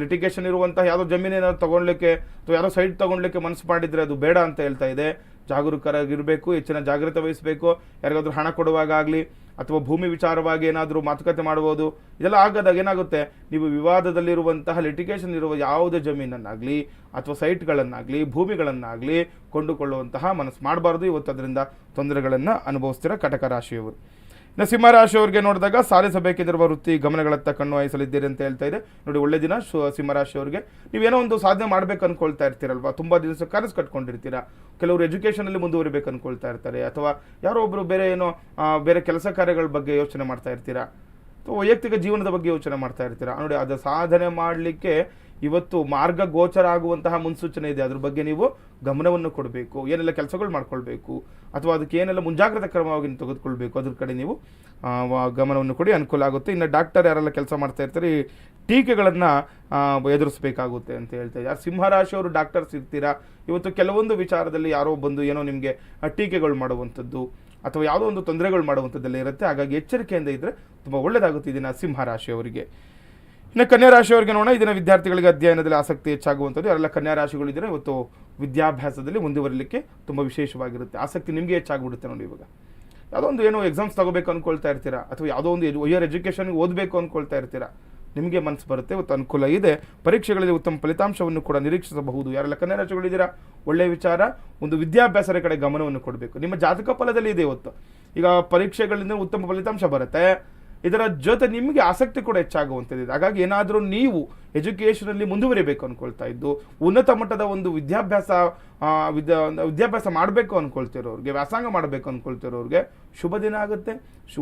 ಲಿಟಿಗೇಷನ್ ಇರುವಂತಹ ಯಾವುದೋ ಜಮೀನೇನಾದ್ರು ಏನಾದ್ರು ತಗೊಳ್ಲಿಕ್ಕೆ ಅಥವಾ ಯಾವುದೋ ಸೈಟ್ ತಗೊಳ್ಲಿಕ್ಕೆ ಮನಸ್ಸು ಮಾಡಿದ್ರೆ ಅದು ಬೇಡ ಅಂತ ಹೇಳ್ತಾ ಇದೆ. ಜಾಗರೂಕರಾಗಿರಬೇಕು, ಹೆಚ್ಚಿನ ಜಾಗ್ರತೆ ವಹಿಸಬೇಕು. ಯಾರಿಗಾದ್ರೂ ಹಣ ಕೊಡುವಾಗ ಆಗಲಿ ಅಥವಾ ಭೂಮಿ ವಿಚಾರವಾಗಿ ಏನಾದರೂ ಮಾತುಕತೆ ಮಾಡ್ಬೋದು ಇದೆಲ್ಲ ಆಗದಾಗ ಏನಾಗುತ್ತೆ? ನೀವು ವಿವಾದದಲ್ಲಿರುವಂತಹ ಲಿಟಿಗೇಷನ್ ಇರುವ ಯಾವುದೇ ಜಮೀನನ್ನಾಗಲಿ ಅಥವಾ ಸೈಟ್ಗಳನ್ನಾಗಲಿ ಭೂಮಿಗಳನ್ನಾಗಲಿ ಕೊಂಡುಕೊಳ್ಳುವಂತಹ ಮನಸ್ಸು ಮಾಡಬಾರ್ದು. ಇವತ್ತು ಅದರಿಂದ ತೊಂದರೆಗಳನ್ನು ಅನುಭವಿಸ್ತಿರೋ ಕಟಕ ರಾಶಿಯವರು? ಇನ್ನು ಸಿಂಹರಾಶಿಯವರಿಗೆ ನೋಡಿದಾಗ ಸಾಧಿಸಬೇಕಿರುವ ವೃತ್ತಿ ಗಮನಗಳತ್ತ ಕಣ್ಣು ವಹಿಸಲಿದ್ದೀರಿ ಅಂತ ಹೇಳ್ತಾ ಇದೆ. ನೋಡಿ, ಒಳ್ಳೆ ದಿನ ಶು ಸಿಂಹರಾಶಿಯವರಿಗೆ ನೀವೇನೋ ಒಂದು ಸಾಧನೆ ಮಾಡ್ಬೇಕು ಅನ್ಕೊಳ್ತಾ ಇರ್ತೀರಲ್ವಾ? ತುಂಬ ದಿವಸ ಕನಸು ಕಟ್ಕೊಂಡಿರ್ತೀರಾ? ಕೆಲವರು ಎಜುಕೇಷನಲ್ಲಿ ಮುಂದುವರಿಬೇಕು ಅನ್ಕೊಳ್ತಾ ಇರ್ತಾರೆ. ಅಥವಾ ಯಾರೋ ಒಬ್ಬರು ಬೇರೆ ಏನೋ ಬೇರೆ ಕೆಲಸ ಕಾರ್ಯಗಳ ಬಗ್ಗೆ ಯೋಚನೆ ಮಾಡ್ತಾ ಇರ್ತೀರಾ? ವೈಯಕ್ತಿಕ ಜೀವನದ ಬಗ್ಗೆ ಯೋಚನೆ ಮಾಡ್ತಾ ಇರ್ತೀರಾ? ನೋಡಿ, ಅದು ಸಾಧನೆ ಮಾಡಲಿಕ್ಕೆ ಇವತ್ತು ಮಾರ್ಗ ಗೋಚರ ಆಗುವಂತಹ ಮುನ್ಸೂಚನೆ ಇದೆ. ಅದ್ರ ಬಗ್ಗೆ ನೀವು ಗಮನವನ್ನು ಕೊಡಬೇಕು. ಏನೆಲ್ಲ ಕೆಲಸಗಳು ಮಾಡ್ಕೊಳ್ಬೇಕು, ಅಥವಾ ಅದಕ್ಕೆ ಏನೆಲ್ಲ ಮುಂಜಾಗ್ರತಾ ಕ್ರಮವಾಗಿ ತೆಗೆದುಕೊಳ್ಬೇಕು, ಅದ್ರ ಕಡೆ ನೀವು ಗಮನವನ್ನು ಕೊಡಿ. ಅನುಕೂಲ ಆಗುತ್ತೆ. ಇನ್ನು ಡಾಕ್ಟರ್ ಯಾರೆಲ್ಲ ಕೆಲಸ ಮಾಡ್ತಾ ಇರ್ತಾರೆ, ಟೀಕೆಗಳನ್ನು ಎದುರಿಸಬೇಕಾಗುತ್ತೆ ಅಂತ ಹೇಳ್ತಾ ಇದ್ದಾರೆ. ಸಿಂಹರಾಶಿಯವರು ಡಾಕ್ಟರ್ಸ್ ಇರ್ತೀರಾ? ಇವತ್ತು ಕೆಲವೊಂದು ವಿಚಾರದಲ್ಲಿ ಯಾರೋ ಬಂದು ಏನೋ ನಿಮಗೆ ಟೀಕೆಗಳು ಮಾಡುವಂಥದ್ದು, ಅಥವಾ ಯಾವುದೋ ಒಂದು ತೊಂದರೆಗಳು ಮಾಡುವಂಥದ್ದೆಲ್ಲ ಇರುತ್ತೆ. ಹಾಗಾಗಿ ಎಚ್ಚರಿಕೆಯಿಂದ ಇದ್ದರೆ ತುಂಬ ಒಳ್ಳೆಯದಾಗುತ್ತೆ ಇದನ್ನು ಸಿಂಹರಾಶಿಯವರಿಗೆ. ಇನ್ನು ಕನ್ಯಾ ರಾಶಿಯವರಿಗೆ ನೋಡೋಣ ಇದನ್ನು ವಿದ್ಯಾರ್ಥಿಗಳಿಗೆ ಅಧ್ಯಯನದಲ್ಲಿ ಆಸಕ್ತಿ ಹೆಚ್ಚಾಗುವಂಥದ್ದು. ಯಾರೆಲ್ಲ ಕನ್ಯಾ ರಾಶಿಗಳಿದ್ರೆ ಇವತ್ತು ವಿದ್ಯಾಭ್ಯಾಸದಲ್ಲಿ ಮುಂದುವರಲಿಕ್ಕೆ ತುಂಬ ವಿಶೇಷವಾಗಿರುತ್ತೆ. ಆಸಕ್ತಿ ನಿಮಗೆ ಹೆಚ್ಚಾಗ್ಬಿಡುತ್ತೆ ನೋಡಿ ಇವಾಗ. ಯಾವುದೋ ಒಂದು ಏನೋ ಎಕ್ಸಾಮ್ಸ್ ತಗೋಬೇಕು ಅಂದ್ಕೊಳ್ತಾ ಇರ್ತೀರಾ? ಅಥವಾ ಯಾವುದೋ ಒಂದು ಹೈಯರ್ ಎಜುಕೇಷನ್ಗೆ ಓದಬೇಕು ಅಂದ್ಕೊಳ್ತಾ ಇರ್ತೀರಾ? ನಿಮಗೆ ಮನಸ್ಸು ಬರುತ್ತೆ. ಇವತ್ತು ಅನುಕೂಲ ಇದೆ. ಪರೀಕ್ಷೆಗಳಲ್ಲಿ ಉತ್ತಮ ಫಲಿತಾಂಶವನ್ನು ಕೂಡ ನಿರೀಕ್ಷಿಸಬಹುದು. ಯಾರೆಲ್ಲ ಕನ್ಯಾ ರಾಶಿಗಳಿದ್ದೀರಾ ಒಳ್ಳೆಯ ವಿಚಾರ. ಒಂದು ವಿದ್ಯಾಭ್ಯಾಸದ ಕಡೆ ಗಮನವನ್ನು ಕೊಡಬೇಕು. ನಿಮ್ಮ ಜಾತಕ ಫಲದಲ್ಲಿ ಇದೆ ಇವತ್ತು. ಈಗ ಪರೀಕ್ಷೆಗಳಿಂದ ಉತ್ತಮ ಫಲಿತಾಂಶ ಬರುತ್ತೆ. ಇದರ ಜೊತೆ ನಿಮಗೆ ಆಸಕ್ತಿ ಕೂಡ ಹೆಚ್ಚಾಗುವಂಥದ್ದು ಹಾಗಾಗಿ ಏನಾದರೂ ನೀವು ಎಜುಕೇಷನಲ್ಲಿ ಮುಂದುವರಿಬೇಕು ಅನ್ಕೊಳ್ತಾ ಇದ್ದು, ಉನ್ನತ ಮಟ್ಟದ ಒಂದು ವಿದ್ಯಾಭ್ಯಾಸ ವಿದ್ಯಾ, ವಿದ್ಯಾಭ್ಯಾಸ ಮಾಡಬೇಕು ಅನ್ಕೊಳ್ತಿರೋರಿಗೆ, ವ್ಯಾಸಂಗ ಮಾಡಬೇಕು ಅನ್ಕೊಳ್ತಿರೋರಿಗೆ ಶುಭ ದಿನ ಆಗುತ್ತೆ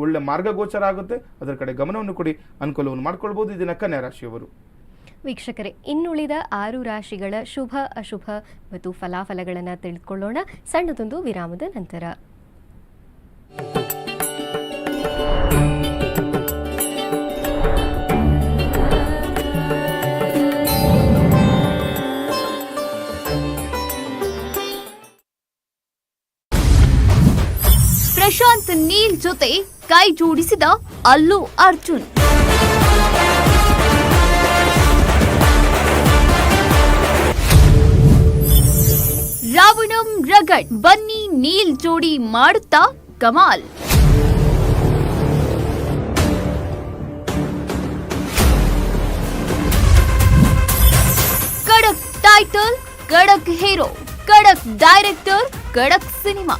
ಒಳ್ಳೆ ಮಾರ್ಗಗೋಚರ ಆಗುತ್ತೆ. ಅದರ ಕಡೆ ಗಮನವನ್ನು ಕೊಡಿ, ಅನುಕೂಲವನ್ನು ಮಾಡ್ಕೊಳ್ಬೋದು ಇದನ್ನ ಕನ್ಯಾ ರಾಶಿಯವರು ವೀಕ್ಷಕರೇ, ಇನ್ನುಳಿದ ಆರು ರಾಶಿಗಳ ಶುಭ, ಅಶುಭ ಮತ್ತು ಫಲಾಫಲಗಳನ್ನು ತಿಳಿದುಕೊಳ್ಳೋಣ ಸಣ್ಣದೊಂದು ವಿರಾಮದ ನಂತರ. ಪ್ರಶಾಂತ್ ನೀಲ್ ಜೊತೆ ಕೈ ಜೋಡಿಸಿದ ಅಲ್ಲು ಅರ್ಜುನ್. ರಾವಣಂ ರಗಡ್ ಬನ್ನಿ ನೀಲ್ ಜೋಡಿ ಮಾಡುತ್ತಾ ಕಮಾಲ್. ಕಡಕ್ ಟೈಟಲ್ ಕಡಕ್ ಹೀರೋ ಕಡಕ್ ಡೈರೆಕ್ಟರ್ ಕಡಕ್ ಸಿನಿಮಾ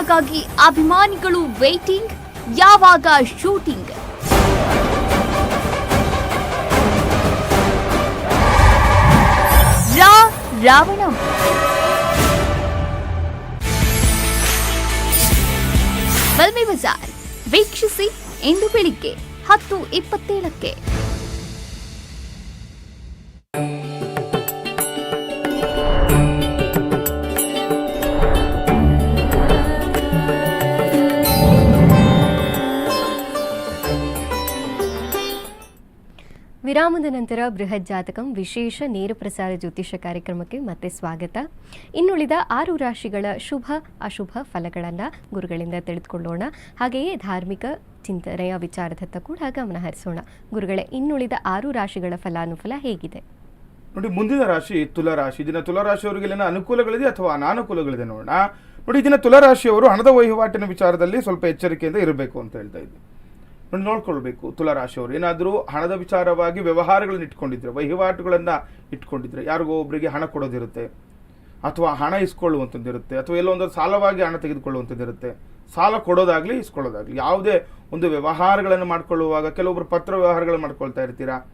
ಸಿನಿಮಾಗಾಗಿ ಅಭಿಮಾನಿಗಳು ವೇಟಿಂಗ್ ಯಾವಾಗ ಶೂಟಿಂಗ್ ರಾವಣಂ. ಫಿಲ್ಮಿ ಬಜಾರ್ ವೀಕ್ಷಿಸಿ ಇಂದು ಬೆಳಿಗ್ಗೆ ಹತ್ತು ಇಪ್ಪತ್ತೇಳಕ್ಕೆ. ವಿರಾಮದ ನಂತರ ಬೃಹತ್ ಜಾತಕಂ ವಿಶೇಷ ನೇರ ಪ್ರಸಾರ ಜ್ಯೋತಿಷ ಕಾರ್ಯಕ್ರಮಕ್ಕೆ ಮತ್ತೆ ಸ್ವಾಗತ. ಇನ್ನುಳಿದ ಆರು ರಾಶಿಗಳ ಶುಭ, ಅಶುಭ ಫಲಗಳನ್ನು ಗುರುಗಳಿಂದ ತಿಳಿದುಕೊಳ್ಳೋಣ. ಹಾಗೆಯೇ ಧಾರ್ಮಿಕ ಚಿಂತನೆಯ ವಿಚಾರದತ್ತ ಕೂಡ ಗಮನ ಹರಿಸೋಣ. ಗುರುಗಳೇ, ಇನ್ನುಳಿದ ಆರು ರಾಶಿಗಳ ಫಲಾನುಫಲ ಹೇಗಿದೆ? ನೋಡಿ, ಮುಂದಿನ ರಾಶಿ ತುಲಾರಾಶಿ ಇದನ್ನ ತುಲಾರಾಶಿಯವರಿಗೆ ಏನ ಅನುಕೂಲಗಳಿದೆ ಅಥವಾ ಅನಾನುಕೂಲಗಳಿದೆ ನೋಡೋಣ. ನೋಡಿ ದಿನ ತುಲಾರಾಶಿಯವರು ಹಣದ ವಹಿವಾಟಿನ ವಿಚಾರದಲ್ಲಿ ಸ್ವಲ್ಪ ಎಚ್ಚರಿಕೆಯಿಂದ ಇರಬೇಕು ಅಂತ ಹೇಳ್ತಾ ಇದ್ದೆ. ನೋಡಿ ನೋಡ್ಕೊಳ್ಬೇಕು. ತುಲಾರಾಶಿಯವರು. ಏನಾದರೂ ಹಣದ ವಿಚಾರವಾಗಿ ವ್ಯವಹಾರಗಳನ್ನ ಇಟ್ಕೊಂಡಿದ್ರೆ, ವಹಿವಾಟುಗಳನ್ನು ಇಟ್ಕೊಂಡಿದ್ರೆ ಯಾರಿಗೋ ಒಬ್ಬರಿಗೆ ಹಣ ಕೊಡೋದಿರುತ್ತೆ. ಅಥವಾ ಹಣ ಇಸ್ಕೊಳ್ಳುವಂಥದ್ದಿರುತ್ತೆ. ಅಥವಾ ಎಲ್ಲೋ ಒಂದು ಸಾಲವಾಗಿ ಹಣ ತೆಗೆದುಕೊಳ್ಳುವಂಥದ್ದಿರುತ್ತೆ. ಸಾಲ ಕೊಡೋದಾಗಲಿ, ಇಸ್ಕೊಳ್ಳೋದಾಗಲಿ. ಯಾವುದೇ ಒಂದು ವ್ಯವಹಾರಗಳನ್ನು ಮಾಡ್ಕೊಳ್ಳುವಾಗ ಕೆಲವೊಬ್ಬರು ಪತ್ರ ವ್ಯವಹಾರಗಳನ್ನು ಮಾಡ್ಕೊಳ್ತಾ ಇರ್ತೀರಾ?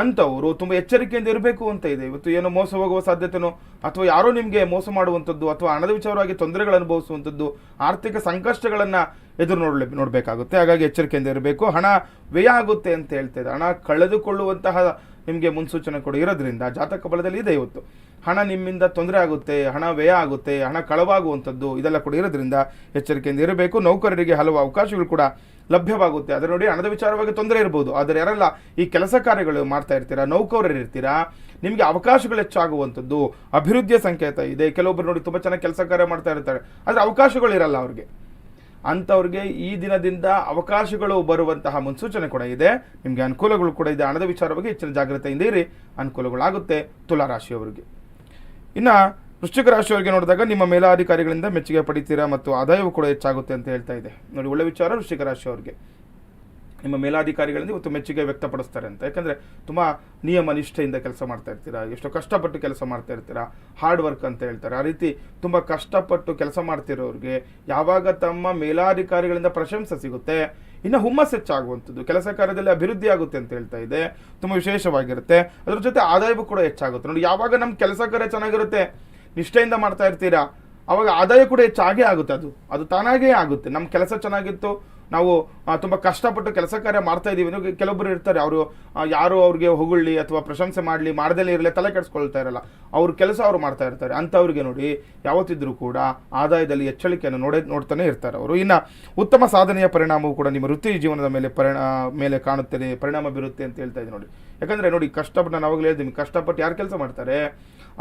ಅಂಥವರು ತುಂಬ ಎಚ್ಚರಿಕೆಯಿಂದ ಇರಬೇಕು ಅಂತ ಇದೆ. ಇವತ್ತು ಏನೋ ಮೋಸ ಹೋಗುವ ಸಾಧ್ಯತೆನೋ ಅಥವಾ ಯಾರೋ ನಿಮಗೆ ಮೋಸ ಮಾಡುವಂಥದ್ದು ಅಥವಾ ಹಣದ ವಿಚಾರವಾಗಿ ತೊಂದರೆಗಳು ಅನುಭವಿಸುವಂಥದ್ದು ಆರ್ಥಿಕ ಸಂಕಷ್ಟಗಳನ್ನು ಎದುರು ನೋಡ್ಲಿ, ನೋಡಬೇಕಾಗುತ್ತೆ. ಹಾಗಾಗಿ ಎಚ್ಚರಿಕೆಯಿಂದ ಇರಬೇಕು. ಹಣ ವ್ಯಯ ಆಗುತ್ತೆ ಅಂತ ಹೇಳ್ತಾ ಹಣ ಕಳೆದುಕೊಳ್ಳುವಂತಹ ನಿಮಗೆ ಮುನ್ಸೂಚನೆ ಕೂಡ ಇರೋದ್ರಿಂದ ಜಾತಕ ಬಲದಲ್ಲಿ ಇದೆ ಇವತ್ತು. ಹಣ ನಿಮ್ಮಿಂದ ತೊಂದರೆ ಆಗುತ್ತೆ, ಹಣ ವ್ಯಯ ಆಗುತ್ತೆ, ಹಣ ಕಳವಾಗುವಂಥದ್ದು ಇದೆಲ್ಲ ಕೂಡ ಇರೋದ್ರಿಂದ ಎಚ್ಚರಿಕೆಯಿಂದ ಇರಬೇಕು. ನೌಕರರಿಗೆ ಹಲವು ಅವಕಾಶಗಳು ಕೂಡ ಲಭ್ಯವಾಗುತ್ತೆ. ಅದರ ನೋಡಿ ಹಣದ ವಿಚಾರವಾಗಿ ತೊಂದರೆ ಇರ್ಬೋದು. ಆದರೆ ಯಾರೆಲ್ಲ, ಈ ಕೆಲಸ ಕಾರ್ಯಗಳು ಮಾಡ್ತಾ ಇರ್ತೀರಾ ನೌಕರರಿರ್ತೀರಾ ನಿಮಗೆ ಅವಕಾಶಗಳು ಹೆಚ್ಚಾಗುವಂಥದ್ದು ಅಭಿವೃದ್ಧಿಯ ಸಂಕೇತ ಇದೆ. ಕೆಲವೊಬ್ಬರು ನೋಡಿ ತುಂಬ ಚೆನ್ನಾಗಿ ಕೆಲಸ ಕಾರ್ಯ ಮಾಡ್ತಾ ಇರ್ತಾರೆ. ಆದರೆ ಅವಕಾಶಗಳು ಇರಲ್ಲ ಅವ್ರಿಗೆ. ಅಂಥವ್ರಿಗೆ ಈ ದಿನದಿಂದ ಅವಕಾಶಗಳು ಬರುವಂತಹ ಮುನ್ಸೂಚನೆ ಕೂಡ ಇದೆ. ನಿಮಗೆ ಅನುಕೂಲಗಳು ಕೂಡ ಇದೆ. ಹಣದ ವಿಚಾರವಾಗಿ ಹೆಚ್ಚಿನ ಜಾಗ್ರತೆಯಿಂದ ಇರಿ. ಅನುಕೂಲಗಳಾಗುತ್ತೆ. ತುಲಾರಾಶಿಯವರಿಗೆ. ಇನ್ನು ವೃಶ್ಚಿಕ ರಾಶಿಯವರಿಗೆ ನೋಡಿದಾಗ ನಿಮ್ಮ ಮೇಲಾಧಿಕಾರಿಗಳಿಂದ ಮೆಚ್ಚುಗೆ ಪಡಿತೀರಾ ಮತ್ತು ಆದಾಯವೂ ಕೂಡ ಹೆಚ್ಚಾಗುತ್ತೆ ಅಂತ ಹೇಳ್ತಾ ಇದೆ. ನೋಡಿ, ಒಳ್ಳೆ ವಿಚಾರ ವೃಶ್ಚಿಕ ರಾಶಿಯವರಿಗೆ. ನಿಮ್ಮ ಮೇಲಾಧಿಕಾರಿಗಳಿಂದ ಇವತ್ತು ಮೆಚ್ಚುಗೆ ವ್ಯಕ್ತಪಡಿಸ್ತಾರೆ ಅಂತ. ಯಾಕಂದರೆ ತುಂಬ ನಿಯಮ ನಿಷ್ಠೆಯಿಂದ ಕೆಲಸ ಮಾಡ್ತಾ ಇರ್ತೀರಾ, ಎಷ್ಟು ಕಷ್ಟಪಟ್ಟು ಕೆಲಸ ಮಾಡ್ತಾ ಇರ್ತೀರಾ ಹಾರ್ಡ್ ವರ್ಕ್ ಅಂತ ಹೇಳ್ತಾರೆ. ಆ ರೀತಿ ತುಂಬ ಕಷ್ಟಪಟ್ಟು ಕೆಲಸ ಮಾಡ್ತಿರೋರಿಗೆ ಯಾವಾಗ ತಮ್ಮ ಮೇಲಾಧಿಕಾರಿಗಳಿಂದ ಪ್ರಶಂಸೆ ಸಿಗುತ್ತೆ ಇನ್ನು ಹುಮ್ಮಸ್ ಹೆಚ್ಚಾಗುವಂಥದ್ದು, ಕೆಲಸ ಕಾರ್ಯದಲ್ಲಿ ಅಭಿವೃದ್ಧಿ ಆಗುತ್ತೆ ಅಂತ ಹೇಳ್ತಾ ಇದೆ. ತುಂಬ ವಿಶೇಷವಾಗಿರುತ್ತೆ. ಅದ್ರ ಜೊತೆ ಆದಾಯವೂ ಕೂಡ ಹೆಚ್ಚಾಗುತ್ತೆ. ನೋಡಿ, ಯಾವಾಗ ನಮ್ಮ ಕೆಲಸ ಕಾರ್ಯ ಚೆನ್ನಾಗಿರುತ್ತೆ, ನಿಷ್ಠೆಯಿಂದ ಮಾಡ್ತಾ ಇರ್ತೀರಾ, ಅವಾಗ ಆದಾಯ ಕೂಡ ಹೆಚ್ಚಾಗೇ ಆಗುತ್ತೆ ಅದು. ಅದು ತಾನಾಗೇ ಆಗುತ್ತೆ. ನಮ್ಮ ಕೆಲಸ ಚೆನ್ನಾಗಿತ್ತು ನಾವು ತುಂಬ ಕಷ್ಟಪಟ್ಟು ಕೆಲಸ ಕಾರ್ಯ ಮಾಡ್ತಾ ಇದೀವಿ ಇನ್ನು ಕೆಲವೊಬ್ಬರು ಇರ್ತಾರೆ, ಅವರು ಯಾರು ಅವ್ರಿಗೆ ಹೊಗಳ್ಳಿ ಅಥವಾ ಪ್ರಶಂಸೆ ಮಾಡಲಿ ಮಾಡ್ದಲೇ ಇರಲಿ, ತಲೆ ಕೆಡಿಸ್ಕೊಳ್ತಾ ಇರಲ್ಲ. ಅವ್ರ ಕೆಲಸ ಅವ್ರು ಮಾಡ್ತಾ ಇರ್ತಾರೆ. ಅಂಥವ್ರಿಗೆ ನೋಡಿ, ಯಾವತ್ತಿದ್ರೂ ಕೂಡ ಆದಾಯದಲ್ಲಿ ಹೆಚ್ಚಳಿಕೆಯನ್ನು ನೋಡೇ, ನೋಡ್ತಾನೆ ಇರ್ತಾರೆ ಅವರು. ಇನ್ನು ಉತ್ತಮ ಸಾಧನೆಯ ಪರಿಣಾಮವು ಕೂಡ ನಿಮ್ಮ ವೃತ್ತಿ ಜೀವನದ ಮೇಲೆ ಪರಿಣಾ, ಮೇಲೆ ಕಾಣುತ್ತದೆ, ಪರಿಣಾಮ ಬೀರುತ್ತೆ ಅಂತ ಹೇಳ್ತಾ ಇದ್ದೀನಿ ನೋಡಿ. ಯಾಕಂದ್ರೆ ನೋಡಿ, ಕಷ್ಟಪಟ್ಟು ನಾನು ಅವಾಗಲೇ ಹೇಳ್ತೀನಿ, ಕಷ್ಟಪಟ್ಟು ಯಾರು ಕೆಲಸ ಮಾಡ್ತಾರೆ?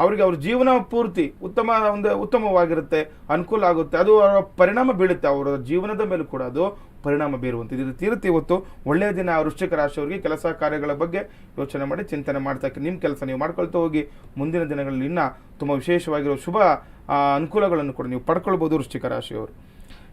ಅವರಿಗೆ ಅವ್ರ ಜೀವನ ಪೂರ್ತಿ ಉತ್ತಮ ಒಂದು ಉತ್ತಮವಾಗಿರುತ್ತೆ, ಅನುಕೂಲ ಆಗುತ್ತೆ, ಅದು ಪರಿಣಾಮ ಬೀಳುತ್ತೆ, ಅವರ ಜೀವನದ ಮೇಲೆ ಕೂಡ ಅದು ಪರಿಣಾಮ ಬೀರುವಂಥದ್ದು. ಇದು ತೀರುತ್ತೆ ಇವತ್ತು. ಒಳ್ಳೆಯ ದಿನ ವೃಶ್ಚಿಕ ರಾಶಿಯವರಿಗೆ ಕೆಲಸ ಕಾರ್ಯಗಳ ಬಗ್ಗೆ ಯೋಚನೆ ಮಾಡಿ, ಚಿಂತನೆ ಮಾಡ್ತಾ ನಿಮ್ಮ ಕೆಲಸ ನೀವು ಮಾಡ್ಕೊಳ್ತಾ ಹೋಗಿ. ಮುಂದಿನ ದಿನಗಳಲ್ಲಿ ಇನ್ನೂ ತುಂಬ ವಿಶೇಷವಾಗಿರೋ ಶುಭ ಅನುಕೂಲಗಳನ್ನು ಕೂಡ ನೀವು ಪಡ್ಕೊಳ್ಬೋದು ವೃಶ್ಚಿಕ ರಾಶಿಯವರು.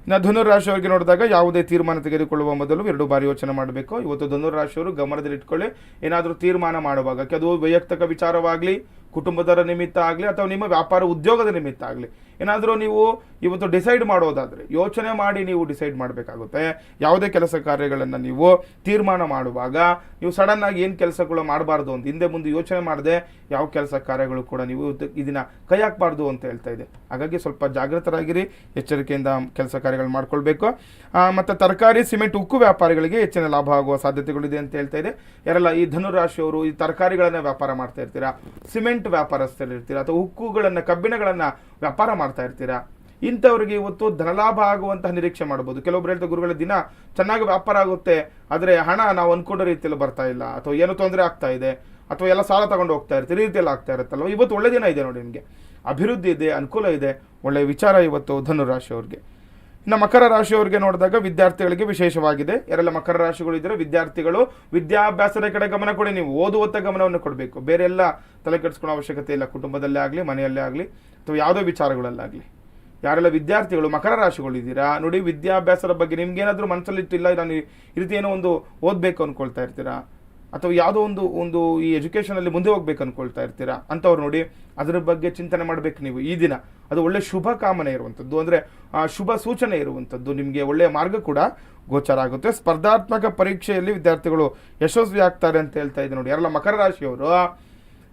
ಇನ್ನು ಧನುರ್ ರಾಶಿಯವರಿಗೆ ನೋಡಿದಾಗ ಯಾವುದೇ ತೀರ್ಮಾನ ತೆಗೆದುಕೊಳ್ಳುವ ಮೊದಲು ಎರಡು ಬಾರಿ ಯೋಚನೆ ಮಾಡಬೇಕು. ಇವತ್ತು ಧನುರ್ ರಾಶಿಯವರು ಗಮನದಲ್ಲಿ ಇಟ್ಕೊಳ್ಳಿ. ಏನಾದರೂ ತೀರ್ಮಾನ ಮಾಡುವಾಗ, ಅದು ವೈಯಕ್ತಿಕ ವಿಚಾರವಾಗಲಿ ಕುಟುಂಬದರ ನಿಮಿತ್ತ ಆಗಲಿ, ಅಥವಾ ನಿಮ್ಮ ವ್ಯಾಪಾರ ಉದ್ಯೋಗದ ನಿಮಿತ್ತ ಆಗಲಿ ಏನಾದರೂ ನೀವು ಇವತ್ತು ಡಿಸೈಡ್ ಮಾಡೋದಾದರೆ, ಯೋಚನೆ ಮಾಡಿ ನೀವು ಡಿಸೈಡ್ ಮಾಡಬೇಕಾಗುತ್ತೆ. ಯಾವುದೇ ಕೆಲಸ ಕಾರ್ಯಗಳನ್ನು ನೀವು ತೀರ್ಮಾನ ಮಾಡುವಾಗ, ನೀವು ಸಡನ್ನಾಗಿ ಏನು ಕೆಲಸಗಳು ಮಾಡಬಾರ್ದು ಅಂತ, ಹಿಂದೆ ಮುಂದೆ ಯೋಚನೆ ಮಾಡದೆ ಯಾವ ಕೆಲಸ ಕಾರ್ಯಗಳು ಕೂಡ ನೀವು ಇದನ್ನು ಕೈ ಹಾಕಬಾರ್ದು ಅಂತ ಹೇಳ್ತಾ ಇದೆ ಹಾಗಾಗಿ ಸ್ವಲ್ಪ ಜಾಗೃತರಾಗಿರಿ ಎಚ್ಚರಿಕೆಯಿಂದ ಕೆಲಸ ಕಾರ್ಯಗಳು ಮಾಡ್ಕೊಳ್ಬೇಕು. ಮತ್ತು ಮತ್ತೆ ತರಕಾರಿ, ಸಿಮೆಂಟ್, ಉಕ್ಕು ವ್ಯಾಪಾರಿಗಳಿಗೆ ಹೆಚ್ಚಿನ ಲಾಭ ಆಗುವ ಸಾಧ್ಯತೆಗಳಿದೆ ಅಂತ ಹೇಳ್ತಾ ಇದೆ ಯಾರೆಲ್ಲ ಈ ಧನುರಾಶಿಯವರು ಈ ತರಕಾರಿಗಳನ್ನು ವ್ಯಾಪಾರ ಮಾಡ್ತಾ ಇರ್ತೀರಾ, ಸಿಮೆಂಟ್ ವ್ಯಾಪಾರಸ್ಥರಿರ್ತೀರಾ, ಅಥವಾ ಉಕ್ಕುಗಳನ್ನು, ಕಬ್ಬಿಣಗಳನ್ನು ವ್ಯಾಪಾರ ಮಾಡ್ತಾ ಇರ್ತೀರಾ? ಇಂಥವ್ರಿಗೆ ಇವತ್ತು ಧನಲಾಭ ಆಗುವಂತಹ ನಿರೀಕ್ಷೆ ಮಾಡಬಹುದು ಕೆಲವೊಬ್ರು ಹೇಳ್ತಾರೆ, ಗುರುಗಳ, ದಿನ ಚೆನ್ನಾಗಿ ವ್ಯಾಪಾರ ಆಗುತ್ತೆ, ಆದರೆ ಹಣ ನಾವು ಅನ್ಕೊಂಡ ರೀತಿಯಲ್ಲಿ ಬರ್ತಾ ಇಲ್ಲ, ಅಥವಾ ಏನು ತೊಂದರೆ ಆಗ್ತಾ ಇದೆ, ಅಥವಾ ಎಲ್ಲ ಸಾಲ ತಗೊಂಡು ಹೋಗ್ತಾ ಇರ್ತೀರಿ, ಈ ರೀತಿಯಲ್ಲಿ ಆಗ್ತಾ ಇರುತ್ತಲ್ವ? ಇವತ್ತು ಒಳ್ಳೆ ದಿನ ಇದೆ ನೋಡಿ ನಿಮಗೆ. ಅಭಿವೃದ್ಧಿ ಇದೆ, ಅನುಕೂಲ ಇದೆ ಒಳ್ಳೆಯ ವಿಚಾರ ಇವತ್ತು ಧನು ರಾಶಿಯವ್ರಿಗೆ ಇನ್ನು ಮಕರ ರಾಶಿಯವರಿಗೆ ನೋಡಿದಾಗ ವಿದ್ಯಾರ್ಥಿಗಳಿಗೆ ವಿಶೇಷವಾಗಿದೆ. ಯಾರೆಲ್ಲ ಮಕರ ರಾಶಿಗಳು ಇದ್ದರೆ ವಿದ್ಯಾರ್ಥಿಗಳು ವಿದ್ಯಾಭ್ಯಾಸದ ಕಡೆ ಗಮನ ಕೊಡಿ, ನೀವು ಓದುವತ್ತ ಗಮನವನ್ನು ಕೊಡಬೇಕು. ಬೇರೆ ಎಲ್ಲ ತಲೆ ಕೆಡಿಸ್ಕೊಳ್ಳೋ ಅವಶ್ಯಕತೆ ಇಲ್ಲ, ಕುಟುಂಬದಲ್ಲೇ ಆಗಲಿ, ಮನೆಯಲ್ಲೇ ಆಗಲಿ, ಅಥವಾ ಯಾವುದೋ ವಿಚಾರಗಳಲ್ಲಾಗಲಿ ಯಾರೆಲ್ಲ ವಿದ್ಯಾರ್ಥಿಗಳು, ಮಕರ ರಾಶಿಗಳು ಇದ್ದೀರಾ? ನೋಡಿ, ವಿದ್ಯಾಭ್ಯಾಸದ ಬಗ್ಗೆ ನಿಮ್ಗೇನಾದರೂ ಮನಸ್ಸಲ್ಲಿಟ್ಟಿಲ್ಲ ನಾನು ಈ ರೀತಿ ಏನೋ ಒಂದು ಓದಬೇಕು ಅಂದ್ಕೊಳ್ತಾ ಇರ್ತೀರಾ? ಅಥವಾ ಯಾವುದೋ ಒಂದು ಒಂದು ಈ ಎಜುಕೇಷನಲ್ಲಿ ಮುಂದೆ ಹೋಗ್ಬೇಕು ಅಂದ್ಕೊಳ್ತಾ ಇರ್ತೀರಾ? ಅಂಥವ್ರು ನೋಡಿ, ಅದರ ಬಗ್ಗೆ ಚಿಂತನೆ ಮಾಡಬೇಕು ನೀವು ಈ ದಿನ. ಅದು ಒಳ್ಳೆ ಶುಭ ಕಾಮನೆ ಇರುವಂಥದ್ದು. ಅಂದರೆ ಶುಭ ಸೂಚನೆ ಇರುವಂಥದ್ದು. ನಿಮಗೆ ಒಳ್ಳೆಯ ಮಾರ್ಗ ಕೂಡ ಗೋಚರ ಆಗುತ್ತೆ. ಸ್ಪರ್ಧಾತ್ಮಕ ಪರೀಕ್ಷೆಯಲ್ಲಿ ವಿದ್ಯಾರ್ಥಿಗಳು ಯಶಸ್ವಿ ಆಗ್ತಾರೆ ಅಂತ ಹೇಳ್ತಾ ಇದ್ದೆ ನೋಡಿ. ಯಾರೆಲ್ಲ ಮಕರ ರಾಶಿಯವರು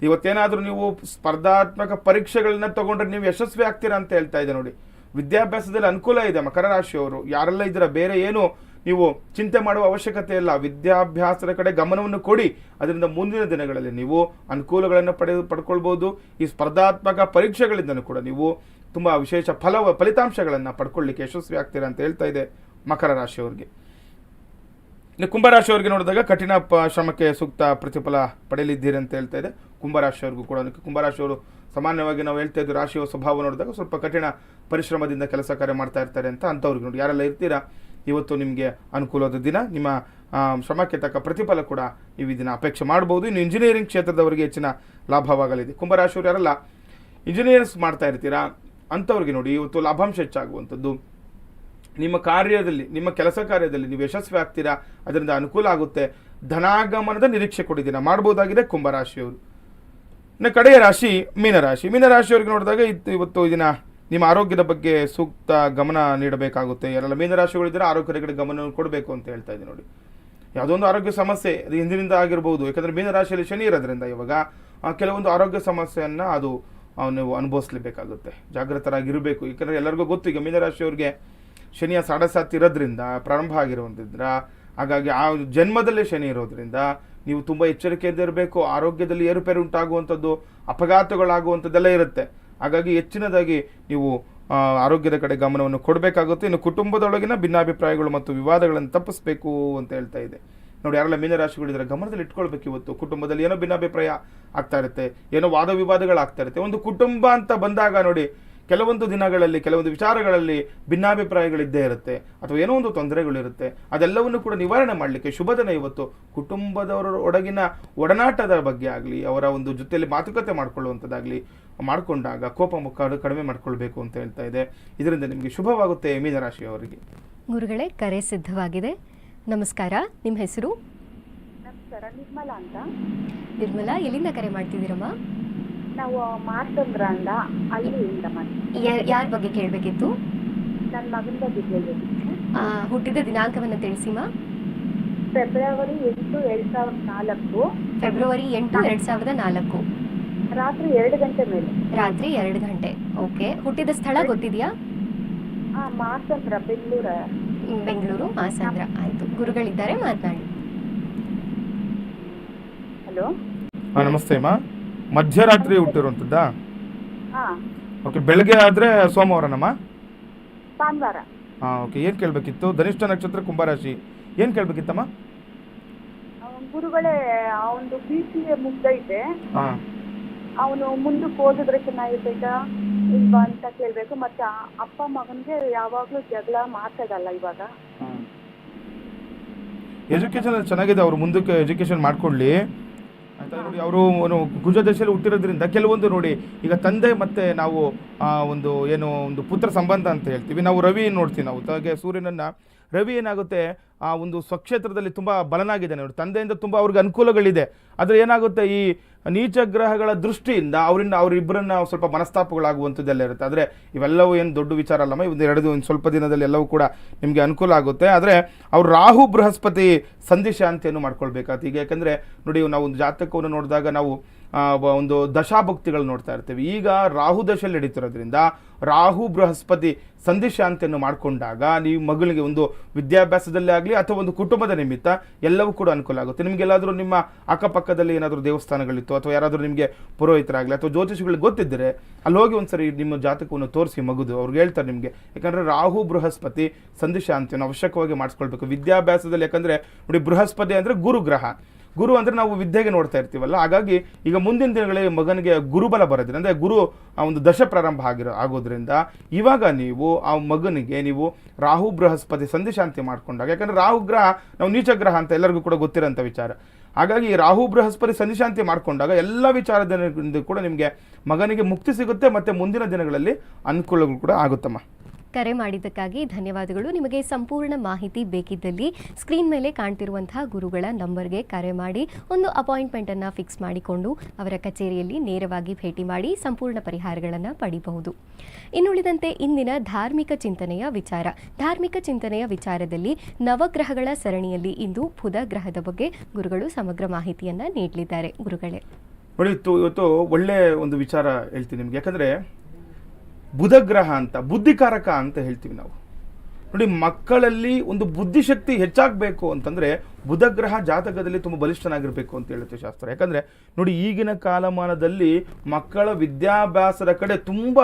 ಇವತ್ತೇನಾದರೂ ನೀವು ಸ್ಪರ್ಧಾತ್ಮಕ ಪರೀಕ್ಷೆಗಳನ್ನ ತಗೊಂಡ್ರೆ ನೀವು ಯಶಸ್ವಿ ಆಗ್ತೀರಾ ಅಂತ ಹೇಳ್ತಾ ಇದೆ ನೋಡಿ. ವಿದ್ಯಾಭ್ಯಾಸದಲ್ಲಿ ಅನುಕೂಲ ಇದೆ ಮಕರ ರಾಶಿಯವರು ಯಾರೆಲ್ಲ ಇದ್ದೀರಾ? ಬೇರೆ ಏನು ನೀವು ಚಿಂತೆ ಮಾಡುವ ಅವಶ್ಯಕತೆ ಇಲ್ಲ. ವಿದ್ಯಾಭ್ಯಾಸದ ಕಡೆ ಗಮನವನ್ನು ಕೊಡಿ. ಅದರಿಂದ ಮುಂದಿನ ದಿನಗಳಲ್ಲಿ ನೀವು ಅನುಕೂಲಗಳನ್ನು ಪಡೆದು ಪಡ್ಕೊಳ್ಬೋದು. ಈ ಸ್ಪರ್ಧಾತ್ಮಕ ಪರೀಕ್ಷೆಗಳಿಂದನೂ ಕೂಡ ನೀವು ತುಂಬ ವಿಶೇಷ ಫಲ ಫಲಿತಾಂಶಗಳನ್ನು ಪಡ್ಕೊಳ್ಳಿಕ್ಕೆ ಯಶಸ್ವಿ ಆಗ್ತೀರಾ ಅಂತ ಹೇಳ್ತಾ ಇದೆ ಮಕರ ರಾಶಿಯವರಿಗೆ ಇನ್ನು ಕುಂಭರಾಶಿಯವರಿಗೆ ನೋಡಿದಾಗ ಕಠಿಣ ಪ ಶ್ರಮಕ್ಕೆ ಸೂಕ್ತ ಪ್ರತಿಫಲ ಪಡೆಯಲಿದ್ದೀರಿ ಅಂತ ಹೇಳ್ತಾ ಇದೆ. ಕುಂಭರಾಶಿಯವರಿಗೂ ಕೂಡ ಕುಂಭರಾಶಿಯವರು ಸಾಮಾನ್ಯವಾಗಿ ನಾವು ಹೇಳ್ತಾ ಇದ್ದು ರಾಶಿಯ ಸ್ವಭಾವ ನೋಡಿದಾಗ ಸ್ವಲ್ಪ ಕಠಿಣ ಪರಿಶ್ರಮದಿಂದ ಕೆಲಸ ಕಾರ್ಯ ಮಾಡ್ತಾ ಇರ್ತಾರೆ ಅಂತ ಅಂಥವ್ರಿಗೆ ನೋಡಿ. ಯಾರೆಲ್ಲ ಇರ್ತೀರಾ? ಇವತ್ತು ನಿಮಗೆ ಅನುಕೂಲವಾದ ದಿನ. ನಿಮ್ಮ ಶ್ರಮಕ್ಕೆ ತಕ್ಕ ಪ್ರತಿಫಲ ಕೂಡ ನೀವು ದಿನ ಅಪೇಕ್ಷೆ ಮಾಡ್ಬೋದು. ಇನ್ನು ಇಂಜಿನಿಯರಿಂಗ್ ಕ್ಷೇತ್ರದವರಿಗೆ ಹೆಚ್ಚಿನ ಲಾಭವಾಗಲಿದೆ. ಕುಂಭರಾಶಿಯವರು ಯಾರಲ್ಲ ಇಂಜಿನಿಯರ್ಸ್ ಮಾಡ್ತಾ ಇರ್ತೀರಾ? ಅಂಥವ್ರಿಗೆ ನೋಡಿ, ಇವತ್ತು ಲಾಭಾಂಶ ಹೆಚ್ಚಾಗುವಂಥದ್ದು. ನಿಮ್ಮ ಕಾರ್ಯದಲ್ಲಿ, ನಿಮ್ಮ ಕೆಲಸ ಕಾರ್ಯದಲ್ಲಿ ನೀವು ಯಶಸ್ವಿ ಆಗ್ತೀರಾ? ಅದರಿಂದ ಅನುಕೂಲ ಆಗುತ್ತೆ. ಧನಾಗಮನದ ನಿರೀಕ್ಷೆ ಕೊಡಿದ್ದೀರಾ ಮಾಡ್ಬೋದಾಗಿದೆ ಕುಂಭರಾಶಿಯವರು. ಇನ್ನು ಕಡೆಯ ರಾಶಿ ಮೀನರಾಶಿ. ಮೀನರಾಶಿಯವರಿಗೆ ನೋಡಿದಾಗ ಇವತ್ತು ದಿನ ನಿಮ್ಮ ಆರೋಗ್ಯದ ಬಗ್ಗೆ ಸೂಕ್ತ ಗಮನ ನೀಡಬೇಕಾಗುತ್ತೆ. ಯಾರೆಲ್ಲ ಮೀನರಾಶಿಗಳಿದ್ದರೆ ಆರೋಗ್ಯದ ಕಡೆ ಗಮನ ಕೊಡಬೇಕು ಅಂತ ಹೇಳ್ತಾ ಇದ್ದೀನಿ ನೋಡಿ. ಯಾವುದೋ ಒಂದು ಆರೋಗ್ಯ ಸಮಸ್ಯೆ ಅದು ಹಿಂದಿನಿಂದ ಆಗಿರ್ಬೋದು. ಯಾಕಂದರೆ ಮೀನರಾಶಿಯಲ್ಲಿ ಶನಿ ಇರೋದ್ರಿಂದ ಇವಾಗ ಕೆಲವೊಂದು ಆರೋಗ್ಯ ಸಮಸ್ಯೆಯನ್ನು ಅದು ನೀವು ಅನುಭವಿಸ್ಲೇಬೇಕಾಗುತ್ತೆ. ಜಾಗೃತರಾಗಿರಬೇಕು ಯಾಕಂದರೆ ಎಲ್ಲರಿಗೂ ಗೊತ್ತು, ಈಗ ಮೀನರಾಶಿಯವ್ರಿಗೆ ಶನಿಯ ಸಾಡಸಾತ್ ಇರೋದ್ರಿಂದ, ಪ್ರಾರಂಭ ಆಗಿರುವಂತಿದ್ರ ಹಾಗಾಗಿ ಆ ಜನ್ಮದಲ್ಲೇ ಶನಿ ಇರೋದ್ರಿಂದ ನೀವು ತುಂಬ ಎಚ್ಚರಿಕೆಯಿಂದ ಇರಬೇಕು, ಆರೋಗ್ಯದಲ್ಲಿ ಏರುಪೇರು ಉಂಟಾಗುವಂಥದ್ದು, ಅಪಘಾತಗಳಾಗುವಂಥದ್ದೆಲ್ಲ ಇರುತ್ತೆ. ಹಾಗಾಗಿ ಹೆಚ್ಚಿನದಾಗಿ ನೀವು ಆರೋಗ್ಯದ ಕಡೆ ಗಮನವನ್ನು ಕೊಡಬೇಕಾಗುತ್ತೆ. ಇನ್ನು ಕುಟುಂಬದೊಳಗಿನ ಭಿನ್ನಾಭಿಪ್ರಾಯಗಳು ಮತ್ತು ವಿವಾದಗಳನ್ನು ತಪ್ಪಿಸಬೇಕು ಅಂತ ಹೇಳ್ತಾ ಇದೆ. ನೋಡಿ, ಯಾರೆಲ್ಲ ಮೀನರಾಶಿಗಳಿದ್ರೆ ಗಮನದಲ್ಲಿ ಇಟ್ಕೊಳ್ಬೇಕು ಇವತ್ತು. ಕುಟುಂಬದಲ್ಲಿ ಏನೋ ಭಿನ್ನಾಭಿಪ್ರಾಯ ಆಗ್ತಾ ಇರುತ್ತೆ, ಏನೋ ವಾದ ವಿವಾದಗಳಾಗ್ತಾ ಇರುತ್ತೆ. ಒಂದು ಕುಟುಂಬ ಅಂತ ಬಂದಾಗ ನೋಡಿ ಕೆಲವೊಂದು ದಿನಗಳಲ್ಲಿ ಕೆಲವೊಂದು ವಿಚಾರಗಳಲ್ಲಿ ಭಿನ್ನಾಭಿಪ್ರಾಯಗಳಿದ್ದೇ ಇರುತ್ತೆ ಅಥವಾ ಏನೋ ಒಂದು ತೊಂದರೆಗಳಿರುತ್ತೆ ಅದೆಲ್ಲವನ್ನು ಕೂಡ ನಿವಾರಣೆ ಮಾಡಲಿಕ್ಕೆ ಶುಭ ದಿನ ಇವತ್ತು. ಕುಟುಂಬದವರ ಒಡಗಿನ ಒಡನಾಟದ ಬಗ್ಗೆ ಆಗಲಿ ಅವರ ಒಂದು ಜೊತೆಯಲ್ಲಿ ಮಾತುಕತೆ ಮಾಡ್ಕೊಳ್ಳುವಂಥದ್ದಾಗಲಿ ಮಾಡಿಕೊಂಡಾಗ ಕೋಪ ಮುಖ ಕಡಿಮೆ ಮಾಡ್ಕೊಳ್ಬೇಕು ಅಂತ ಹೇಳ್ತಾ ಇದೆ. ಇದರಿಂದ ನಿಮಗೆ ಶುಭವಾಗುತ್ತೆ ಮೀನರಾಶಿಯವರಿಗೆ ಗುರುಗಳೇ ಕರೆ ಸಿದ್ಧವಾಗಿದೆ. ನಮಸ್ಕಾರ ನಿಮ್ಮ ಹೆಸರು? ನಿರ್ಮಲಾ ಅಂತ. ನಿರ್ಮಲಾ ಎಲ್ಲಿಂದ ಕರೆ ಮಾಡ್ತಿದ್ದೀರಮ್ಮ? ನಾವು ಮಾರ್ತಂದ್ರ ಅಂದ ಅಲ್ಲಿಂದ ಮಾಡಿ ಯಾರ ಬಗ್ಗೆ ಕೇಳಬೇಕಿತ್ತು? ನನ್ನ ಮಗನ ಬಗ್ಗೆ ಕೇಳಬೇಕಿತ್ತು. ಆ, ಹುಟ್ಟಿದ ದಿನಾಂಕವನ್ನು ತಿಳಿಸಿಮ ಫೆಬ್ರವರಿ ಎಂಟು ಎರಡು ಸಾವಿರದ ನಾಲ್ಕು. ಫೆಬ್ರವರಿ ಎಂಟು ಎರಡು ಸಾವಿರದ ನಾಲ್ಕು. ರಾತ್ರಿ ಎರಡು ಗಂಟೆ ಮೇಲೆ. ರಾತ್ರಿ ಎರಡು ಗಂಟೆ. ಓಕೆ. ಹುಟ್ಟಿದ ಸ್ಥಳ ಗೊತ್ತಿದೆಯಾ? ಆ ಮಾಸಂದ್ರ ಬೆಂಗಳೂರ. ಬೆಂಗಳೂರು ಮಾಸಂದ್ರ ಆಯ್ತು. ಗುರುಗಳಿದ್ದಾರೆ ಮಾತನಾಡಿ. ಹಲೋ. ನಮಸ್ತೆ ಅಮ್ಮ ಮಧ್ಯರಾತ್ರಿ ಹುಟ್ಟಿರುವಂತದ್ದ ಹಾಂ. ಓಕೆ ಬೆಳಗ್ಗೆ ಆದರೆ ಸೋಮವಾರನಮ್ಮ? ಭಾನುವಾರ. ಹಾಂ ಓಕೆ ಏನು ಕೇಳಬೇಕಿತ್ತು? ಧನಿಷ್ಠ ನಕ್ಷತ್ರ ಕುಂಭರಾಶಿ ಏನು ಕೇಳಬೇಕಿತ್ತಮ್ಮ? ಅವ್ನ್ ಗುರುಗಳೇ ಅವನು ಬಿ ಸಿ ಎ ಮುಗ್ದೈತೆ ಹಾಂ. ಅವನು ಮುಂದಕ್ಕೆ ಓದಿದ್ರೆ ಚೆನ್ನಾಗಿರ್ತೈತಾ ಇಲ್ವಾ ಅಂತ ಕೇಳಬೇಕು. ಮತ್ತೆ ಅಪ್ಪ ಮಗನಿಗೆ ಯಾವಾಗಲೂ ಜಗಳ ಮಾತಾಡಲ್ಲ ಇವಾಗ. ಎಜುಕೇಶನ್ ಚೆನ್ನಾಗಿದೆ. ಅವರು ಮುಂದಕ್ಕೆ ಎಜುಕೇಶನ್ ಮಾಡ್ಕೊಳ್ಳಿ. ನೋಡಿ ಅವರು ಗುಜರಾತ್ ದೇಶದಲ್ಲಿ ಹುಟ್ಟಿರೋದ್ರಿಂದ ಕೆಲವೊಂದು ನೋಡಿ ಈಗ ತಂದೆ ಮತ್ತೆ ನಾವು ಒಂದು, ಏನು, ಒಂದು ಪುತ್ರ ಸಂಬಂಧ ಅಂತ ಹೇಳ್ತೀವಿ. ನಾವು ರವಿ ನೋಡ್ತೀವಿ ನಾವು. ಹಾಗೆ ಸೂರ್ಯನನ್ನ ರವಿ ಏನಾಗುತ್ತೆ, ಆ ಒಂದು ಸ್ವಕ್ಷೇತ್ರದಲ್ಲಿ ತುಂಬ ಬಲನಾಗಿದ್ದಾನೆ. ಅವ್ರ ತಂದೆಯಿಂದ ತುಂಬ ಅವ್ರಿಗೆ ಅನುಕೂಲಗಳಿದೆ. ಆದರೆ ಏನಾಗುತ್ತೆ, ಈ ನೀಚ ಗ್ರಹಗಳ ದೃಷ್ಟಿಯಿಂದ ಅವರಿಂದ ಅವರಿಬ್ಬರನ್ನ ಸ್ವಲ್ಪ ಮನಸ್ತಾಪಗಳಾಗುವಂಥದ್ದೆಲ್ಲ ಇರುತ್ತೆ. ಆದರೆ ಇವೆಲ್ಲವೂ ಏನು ದೊಡ್ಡ ವಿಚಾರ ಅಲ್ಲಮ್ಮ ಒಂದು ಎರಡು ಒಂದು ಸ್ವಲ್ಪ ದಿನದಲ್ಲಿ ಎಲ್ಲವೂ ಕೂಡ ನಿಮಗೆ ಅನುಕೂಲ ಆಗುತ್ತೆ. ಆದರೆ ಅವ್ರು ರಾಹು ಬೃಹಸ್ಪತಿ ಸಂಧಿ ಶಾಂತಿಯನ್ನು ಮಾಡ್ಕೊಳ್ಬೇಕಾಗ್ತದೆ. ಈಗ ಯಾಕಂದರೆ, ನೋಡಿ, ನಾವು ಒಂದು ಜಾತಕವನ್ನು ನೋಡಿದಾಗ ನಾವು ಒಂದು ದಶಾಭಕ್ತಿಗಳು ನೋಡ್ತಾ ಇರ್ತೀವಿ. ಈಗ ರಾಹು ದಶೆಯಲ್ಲಿ ನಡೀತಿರೋದ್ರಿಂದ ರಾಹು ಬೃಹಸ್ಪತಿ ಸಂಧಿಶಾಂತಿಯನ್ನು ಮಾಡಿಕೊಂಡಾಗ ನೀವು ಮಗಳಿಗೆ ಒಂದು ವಿದ್ಯಾಭ್ಯಾಸದಲ್ಲೇ ಆಗಲಿ ಅಥವಾ ಒಂದು ಕುಟುಂಬದ ನಿಮಿತ್ತ ಎಲ್ಲವೂ ಕೂಡ ಅನುಕೂಲ ಆಗುತ್ತೆ. ನಿಮಗೆಲ್ಲಾದರೂ ನಿಮ್ಮ ಅಕ್ಕಪಕ್ಕದಲ್ಲಿ ಏನಾದರೂ ದೇವಸ್ಥಾನಗಳಿತ್ತು ಅಥವಾ ಯಾರಾದರೂ ನಿಮಗೆ ಪುರೋಹಿತರಾಗಲಿ ಅಥವಾ ಜ್ಯೋತಿಷಿಗಳಿಗೆ ಗೊತ್ತಿದ್ದರೆ ಅಲ್ಲಿ ಹೋಗಿ ಒಂದ್ಸರಿ ನಿಮ್ಮ ಜಾತಕವನ್ನು ತೋರಿಸಿ ಮಗುದು. ಅವ್ರಿಗೆ ಹೇಳ್ತಾರೆ ನಿಮಗೆ, ಯಾಕಂದರೆ ರಾಹು ಬೃಹಸ್ಪತಿ ಸಂಧಿಶಾಂತಿಯನ್ನು ಅವಶ್ಯಕವಾಗಿ ಮಾಡಿಸ್ಕೊಳ್ಬೇಕು. ವಿದ್ಯಾಭ್ಯಾಸದಲ್ಲಿ ಯಾಕಂದರೆ ನೋಡಿ ಬೃಹಸ್ಪತಿ ಅಂದರೆ ಗುರುಗ್ರಹ. ಗುರು ಅಂದರೆ ನಾವು ವಿದ್ಯೆಗೆ ನೋಡ್ತಾ ಇರ್ತೀವಲ್ಲ, ಹಾಗಾಗಿ ಈಗ ಮುಂದಿನ ದಿನಗಳಲ್ಲಿ ಮಗನಿಗೆ ಗುರುಬಲ ಬರೋದ್ರಿಂದ ಅಂದರೆ ಗುರು ಆ ಒಂದು ದಶ ಪ್ರಾರಂಭ ಆಗಿರೋ ಆಗೋದ್ರಿಂದ ಇವಾಗ ನೀವು ಆ ಮಗನಿಗೆ ನೀವು ರಾಹು ಬೃಹಸ್ಪತಿ ಸಂಧಿ ಶಾಂತಿ ಮಾಡ್ಕೊಂಡಾಗ, ಯಾಕಂದರೆ ರಾಹು ಗ್ರಹ ನಾವು ನೀಚ ಗ್ರಹ ಅಂತ ಎಲ್ಲರಿಗೂ ಕೂಡ ಗೊತ್ತಿರೋಂಥ ವಿಚಾರ. ಹಾಗಾಗಿ ರಾಹು ಬೃಹಸ್ಪತಿ ಸಂಧಿ ಶಾಂತಿ ಮಾಡ್ಕೊಂಡಾಗ ಎಲ್ಲ ವಿಚಾರದಿಂದ ಕೂಡ ನಿಮಗೆ ಮಗನಿಗೆ ಮುಕ್ತಿ ಸಿಗುತ್ತೆ, ಮತ್ತು ಮುಂದಿನ ದಿನಗಳಲ್ಲಿ ಅನುಕೂಲಗಳು ಕೂಡ ಆಗುತ್ತಮ್ಮ. ಕರೆ ಮಾಡಿದ್ದಕ್ಕಾಗಿ ಧನ್ಯವಾದಗಳು. ನಿಮಗೆ ಸಂಪೂರ್ಣ ಮಾಹಿತಿ ಬೇಕಿದ್ದಲ್ಲಿ ಸ್ಕ್ರೀನ್ ಮೇಲೆ ಕಾಣ್ತಿರುವಂತಹ ಗುರುಗಳ ನಂಬರ್ಗೆ ಕರೆ ಮಾಡಿ, ಒಂದು ಅಪಾಯಿಂಟ್ಮೆಂಟನ್ನು ಫಿಕ್ಸ್ ಮಾಡಿಕೊಂಡು ಅವರ ಕಚೇರಿಯಲ್ಲಿ ನೇರವಾಗಿ ಭೇಟಿ ಮಾಡಿ ಸಂಪೂರ್ಣ ಪರಿಹಾರಗಳನ್ನು ಪಡಿಬಹುದು. ಇನ್ನುಳಿದಂತೆ ಇಂದಿನ ಧಾರ್ಮಿಕ ಚಿಂತನೆಯ ವಿಚಾರ. ಧಾರ್ಮಿಕ ಚಿಂತನೆಯ ವಿಚಾರದಲ್ಲಿ ನವಗ್ರಹಗಳ ಸರಣಿಯಲ್ಲಿ ಇಂದು ಬುಧ ಗ್ರಹದ ಬಗ್ಗೆ ಗುರುಗಳು ಸಮಗ್ರ ಮಾಹಿತಿಯನ್ನು ನೀಡಲಿದ್ದಾರೆ. ಗುರುಗಳೇ. ಇವತ್ತು ಇವತ್ತು ಒಳ್ಳೆ ಒಂದು ವಿಚಾರ ಹೇಳ್ತೀನಿ ನಿಮ್ಗೆ. ಯಾಕಂದ್ರೆ ಬುಧಗ್ರಹ ಅಂತ, ಬುದ್ಧಿಕಾರಕ ಅಂತ ಹೇಳ್ತೀವಿ ನಾವು. ನೋಡಿ, ಮಕ್ಕಳಲ್ಲಿ ಒಂದು ಬುದ್ಧಿಶಕ್ತಿ ಹೆಚ್ಚಾಗಬೇಕು ಅಂತಂದರೆ ಬುಧಗ್ರಹ ಜಾತಕದಲ್ಲಿ ತುಂಬ ಬಲಿಷ್ಠನಾಗಿರಬೇಕು ಅಂತ ಹೇಳುತ್ತೆ ಶಾಸ್ತ್ರ. ಯಾಕಂದರೆ, ನೋಡಿ, ಈಗಿನ ಕಾಲಮಾನದಲ್ಲಿ ಮಕ್ಕಳ ವಿದ್ಯಾಭ್ಯಾಸದ ಕಡೆ ತುಂಬ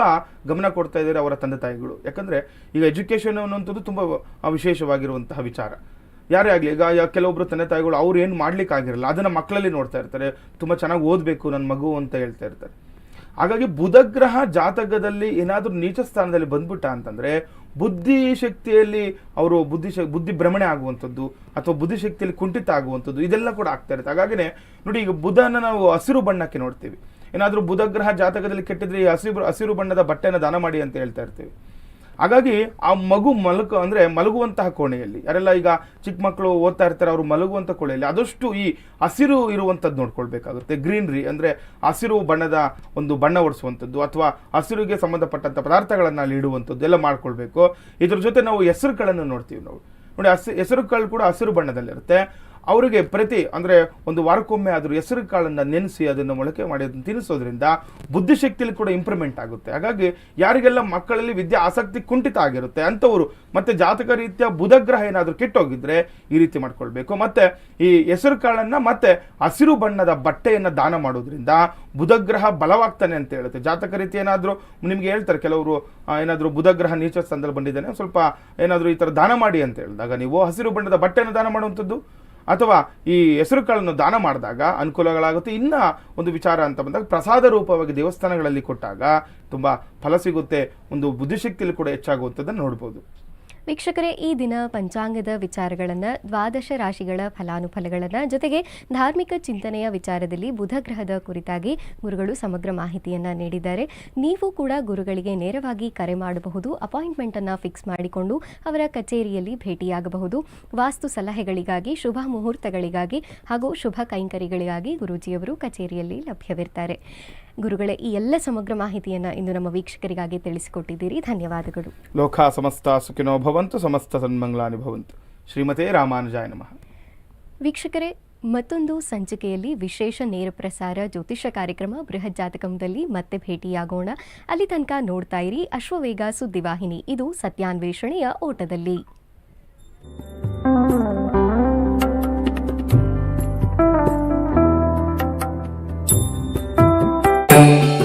ಗಮನ ಕೊಡ್ತಾ ಇದ್ದಾರೆ ಅವರ ತಂದೆ ತಾಯಿಗಳು. ಯಾಕಂದರೆ, ಈಗ ಎಜುಕೇಷನ್ ಅನ್ನುವಂಥದ್ದು ತುಂಬ ವಿಶೇಷವಾಗಿರುವಂತಹ ವಿಚಾರ. ಯಾರೇ ಆಗಲಿ, ಈಗ ಕೆಲವೊಬ್ಬರು ತಂದೆ ತಾಯಿಗಳು ಅವ್ರು ಏನು ಮಾಡ್ಲಿಕ್ಕೆ ಅದನ್ನು ಅದನ್ನ ಮಕ್ಕಳಲ್ಲಿ ನೋಡ್ತಾ ಇರ್ತಾರೆ. ತುಂಬ ಚೆನ್ನಾಗಿ ಓದಬೇಕು ನನ್ನ ಮಗು ಅಂತ ಹೇಳ್ತಾ ಇರ್ತಾರೆ. ಹಾಗಾಗಿ ಬುಧಗ್ರಹ ಜಾತಕದಲ್ಲಿ ಏನಾದರೂ ನೀಚ ಸ್ಥಾನದಲ್ಲಿ ಬಂದ್ಬಿಟ್ಟ ಅಂತಂದರೆ ಬುದ್ಧಿ ಶಕ್ತಿಯಲ್ಲಿ ಅವರು ಬುದ್ಧಿ ಶ- ಬುದ್ಧಿ ಭ್ರಮಣೆ ಆಗುವಂಥದ್ದು ಅಥವಾ ಬುದ್ಧಿಶಕ್ತಿಯಲ್ಲಿ ಕುಂಠಿತ ಆಗುವಂಥದ್ದು ಇದೆಲ್ಲ ಕೂಡ ಆಗ್ತಾ ಇರುತ್ತೆ. ಹಾಗಾಗಿನೇ ನೋಡಿ ಈಗ ಬುಧನ ನಾವು ಹಸಿರು ಬಣ್ಣಕ್ಕೆ ನೋಡ್ತೀವಿ. ಏನಾದರೂ ಬುಧಗ್ರಹ ಜಾತಕದಲ್ಲಿ ಕೆಟ್ಟಿದ್ರೆ ಈ ಹಸಿರು ಹಸಿರು ಬಣ್ಣದ ಬಟ್ಟೆನ ದಾನ ಮಾಡಿ ಅಂತ ಹೇಳ್ತಾ ಇರ್ತೀವಿ. ಹಾಗಾಗಿ ಆ ಮಗು ಮಲಕ ಅಂದ್ರೆ ಮಲಗುವಂತಹ ಕೋಣೆಯಲ್ಲಿ. ಯಾರೆಲ್ಲ ಈಗ ಚಿಕ್ಕ ಮಕ್ಕಳು ಓದ್ತಾ ಇರ್ತಾರೆ, ಅವರು ಮಲಗುವಂಥ ಕೋಣೆಯಲ್ಲಿ. ಆದಷ್ಟು ಈ ಹಸಿರು ಇರುವಂಥದ್ದು ನೋಡ್ಕೊಳ್ಬೇಕಾಗುತ್ತೆ. ಗ್ರೀನ್ರಿ ಅಂದ್ರೆ ಹಸಿರು ಬಣ್ಣದ ಒಂದು ಬಣ್ಣ ಒಡಿಸುವಂಥದ್ದು ಅಥವಾ ಹಸಿರುಗೆ ಸಂಬಂಧಪಟ್ಟಂಥ ಪದಾರ್ಥಗಳನ್ನು ಅಲ್ಲಿ ಇಡುವಂಥದ್ದು ಎಲ್ಲ ಮಾಡ್ಕೊಳ್ಬೇಕು. ಇದ್ರ ಜೊತೆ ನಾವು ಹೆಸರುಗಳನ್ನು ನೋಡ್ತೀವಿ ನಾವು. ನೋಡಿ, ಹಸಿ ಹೆಸರು ಕಾಳು ಕೂಡ ಹಸಿರು ಬಣ್ಣದಲ್ಲಿರುತ್ತೆ. ಅವರಿಗೆ ಪ್ರತಿ, ಅಂದರೆ ಒಂದು ವಾರಕ್ಕೊಮ್ಮೆ ಆದರೂ ಹೆಸರು ಕಾಳನ್ನು ನೆನೆಸಿ ಅದನ್ನು ಮೊಳಕೆ ಮಾಡಿ ಅದನ್ನು ತಿನ್ನಿಸೋದ್ರಿಂದ ಬುದ್ಧಿಶಕ್ತಿಯಲ್ಲಿ ಕೂಡ ಇಂಪ್ರೂವ್ಮೆಂಟ್ ಆಗುತ್ತೆ. ಹಾಗಾಗಿ ಯಾರಿಗೆಲ್ಲ ಮಕ್ಕಳಲ್ಲಿ ವಿದ್ಯೆ ಆಸಕ್ತಿ ಕುಂಠಿತ ಆಗಿರುತ್ತೆ, ಅಂಥವರು ಮತ್ತೆ ಜಾತಕ ರೀತಿಯ ಬುಧಗ್ರಹ ಏನಾದರೂ ಕೆಟ್ಟೋಗಿದ್ರೆ ಈ ರೀತಿ ಮಾಡ್ಕೊಳ್ಬೇಕು. ಮತ್ತೆ ಈ ಹೆಸರು ಕಾಳನ್ನು ಮತ್ತೆ ಹಸಿರು ಬಣ್ಣದ ಬಟ್ಟೆಯನ್ನು ದಾನ ಮಾಡೋದ್ರಿಂದ ಬುಧಗ್ರಹ ಬಲವಾಗ್ತಾನೆ ಅಂತ ಹೇಳುತ್ತೆ. ಜಾತಕ ರೀತಿ ಏನಾದರೂ ನಿಮಗೆ ಹೇಳ್ತಾರೆ, ಕೆಲವರು ಏನಾದರೂ ಬುಧಗ್ರಹ ನೀಚ ಸ್ಥಾನದಲ್ಲಿ ಬಂದಿದ್ದಾನೆ, ಸ್ವಲ್ಪ ಏನಾದರೂ ಈ ಥರ ದಾನ ಮಾಡಿ ಅಂತ ಹೇಳಿದಾಗ ನೀವು ಹಸಿರು ಬಣ್ಣದ ಬಟ್ಟೆಯನ್ನು ದಾನ ಮಾಡುವಂಥದ್ದು? ಅಥವಾ ಈ ಹೆಸರು ಕಾಳನ್ನು ದಾನ ಮಾಡಿದಾಗ ಅನುಕೂಲಗಳಾಗುತ್ತೆ. ಇನ್ನ ಒಂದು ವಿಚಾರ ಅಂತ ಬಂದಾಗ ಪ್ರಸಾದ ರೂಪವಾಗಿ ದೇವಸ್ಥಾನಗಳಲ್ಲಿ ಕೊಟ್ಟಾಗ ತುಂಬಾ ಫಲ ಸಿಗುತ್ತೆ, ಒಂದು ಬುದ್ಧಿಶಕ್ತಿಯಲ್ಲಿ ಕೂಡ ಹೆಚ್ಚಾಗುವಂಥದ್ದನ್ನು ನೋಡ್ಬೋದು. ವೀಕ್ಷಕರೇ, ಈ ದಿನ ಪಂಚಾಂಗದ ವಿಚಾರಗಳನ್ನು, ದ್ವಾದಶ ರಾಶಿಗಳ ಫಲಾನುಫಲಗಳನ್ನು ಜೊತೆಗೆ ಧಾರ್ಮಿಕ ಚಿಂತನೆಯ ವಿಚಾರದಲ್ಲಿ ಬುಧ ಗ್ರಹದ ಕುರಿತಾಗಿ ಗುರುಗಳು ಸಮಗ್ರ ಮಾಹಿತಿಯನ್ನು ನೀಡಿದ್ದಾರೆ. ನೀವು ಕೂಡ ಗುರುಗಳಿಗೆ ನೇರವಾಗಿ ಕರೆ ಮಾಡಬಹುದು, ಅಪಾಯಿಂಟ್ಮೆಂಟನ್ನು ಫಿಕ್ಸ್ ಮಾಡಿಕೊಂಡು ಅವರ ಕಚೇರಿಯಲ್ಲಿ ಭೇಟಿಯಾಗಬಹುದು. ವಾಸ್ತು ಸಲಹೆಗಳಿಗಾಗಿ, ಶುಭ ಮುಹೂರ್ತಗಳಿಗಾಗಿ ಹಾಗೂ ಶುಭ ಕೈಂಕರಿಗಳಿಗಾಗಿ ಗುರೂಜಿಯವರು ಕಚೇರಿಯಲ್ಲಿ ಲಭ್ಯವಿರ್ತಾರೆ. ಗುರುಗಳೇ ಈ ಎಲ್ಲ ಸಮಗ್ರ ಮಾಹಿತಿಯನ್ನು ಇಂದು ನಮ್ಮ ವೀಕ್ಷಕರಿಗಾಗಿ ತಿಳಿಸಿಕೊಟ್ಟಿದ್ದೀರಿ. ಧನ್ಯವಾದಗಳು. ಲೋಕ ಸಮಸ್ತ ಸುಖಿನೋ ಭವಂತು ಸಮಸ್ತ ಸನ್ಮಂಗಳಾನಿ ಭವಂತು. ಶ್ರೀಮತೆ ರಾಮಾನುಜಾಯ ನಮಃ. ವೀಕ್ಷಕರೇ ಮತ್ತೊಂದು ಸಂಚಿಕೆಯಲ್ಲಿ ವಿಶೇಷ ನೇರ ಪ್ರಸಾರ ಜ್ಯೋತಿಷ ಕಾರ್ಯಕ್ರಮ ಬೃಹತ್ ಜಾತಕಂದಲ್ಲಿ ಮತ್ತೆ ಭೇಟಿಯಾಗೋಣ. ಅಲ್ಲಿ ತನಕ ನೋಡ್ತಾ ಇರಿ ಅಶ್ವವೇಗ ಸುದ್ದಿವಾಹಿನಿ. ಇದು ಸತ್ಯಾನ್ವೇಷಣೆಯ ಓಟದಲ್ಲಿ. Música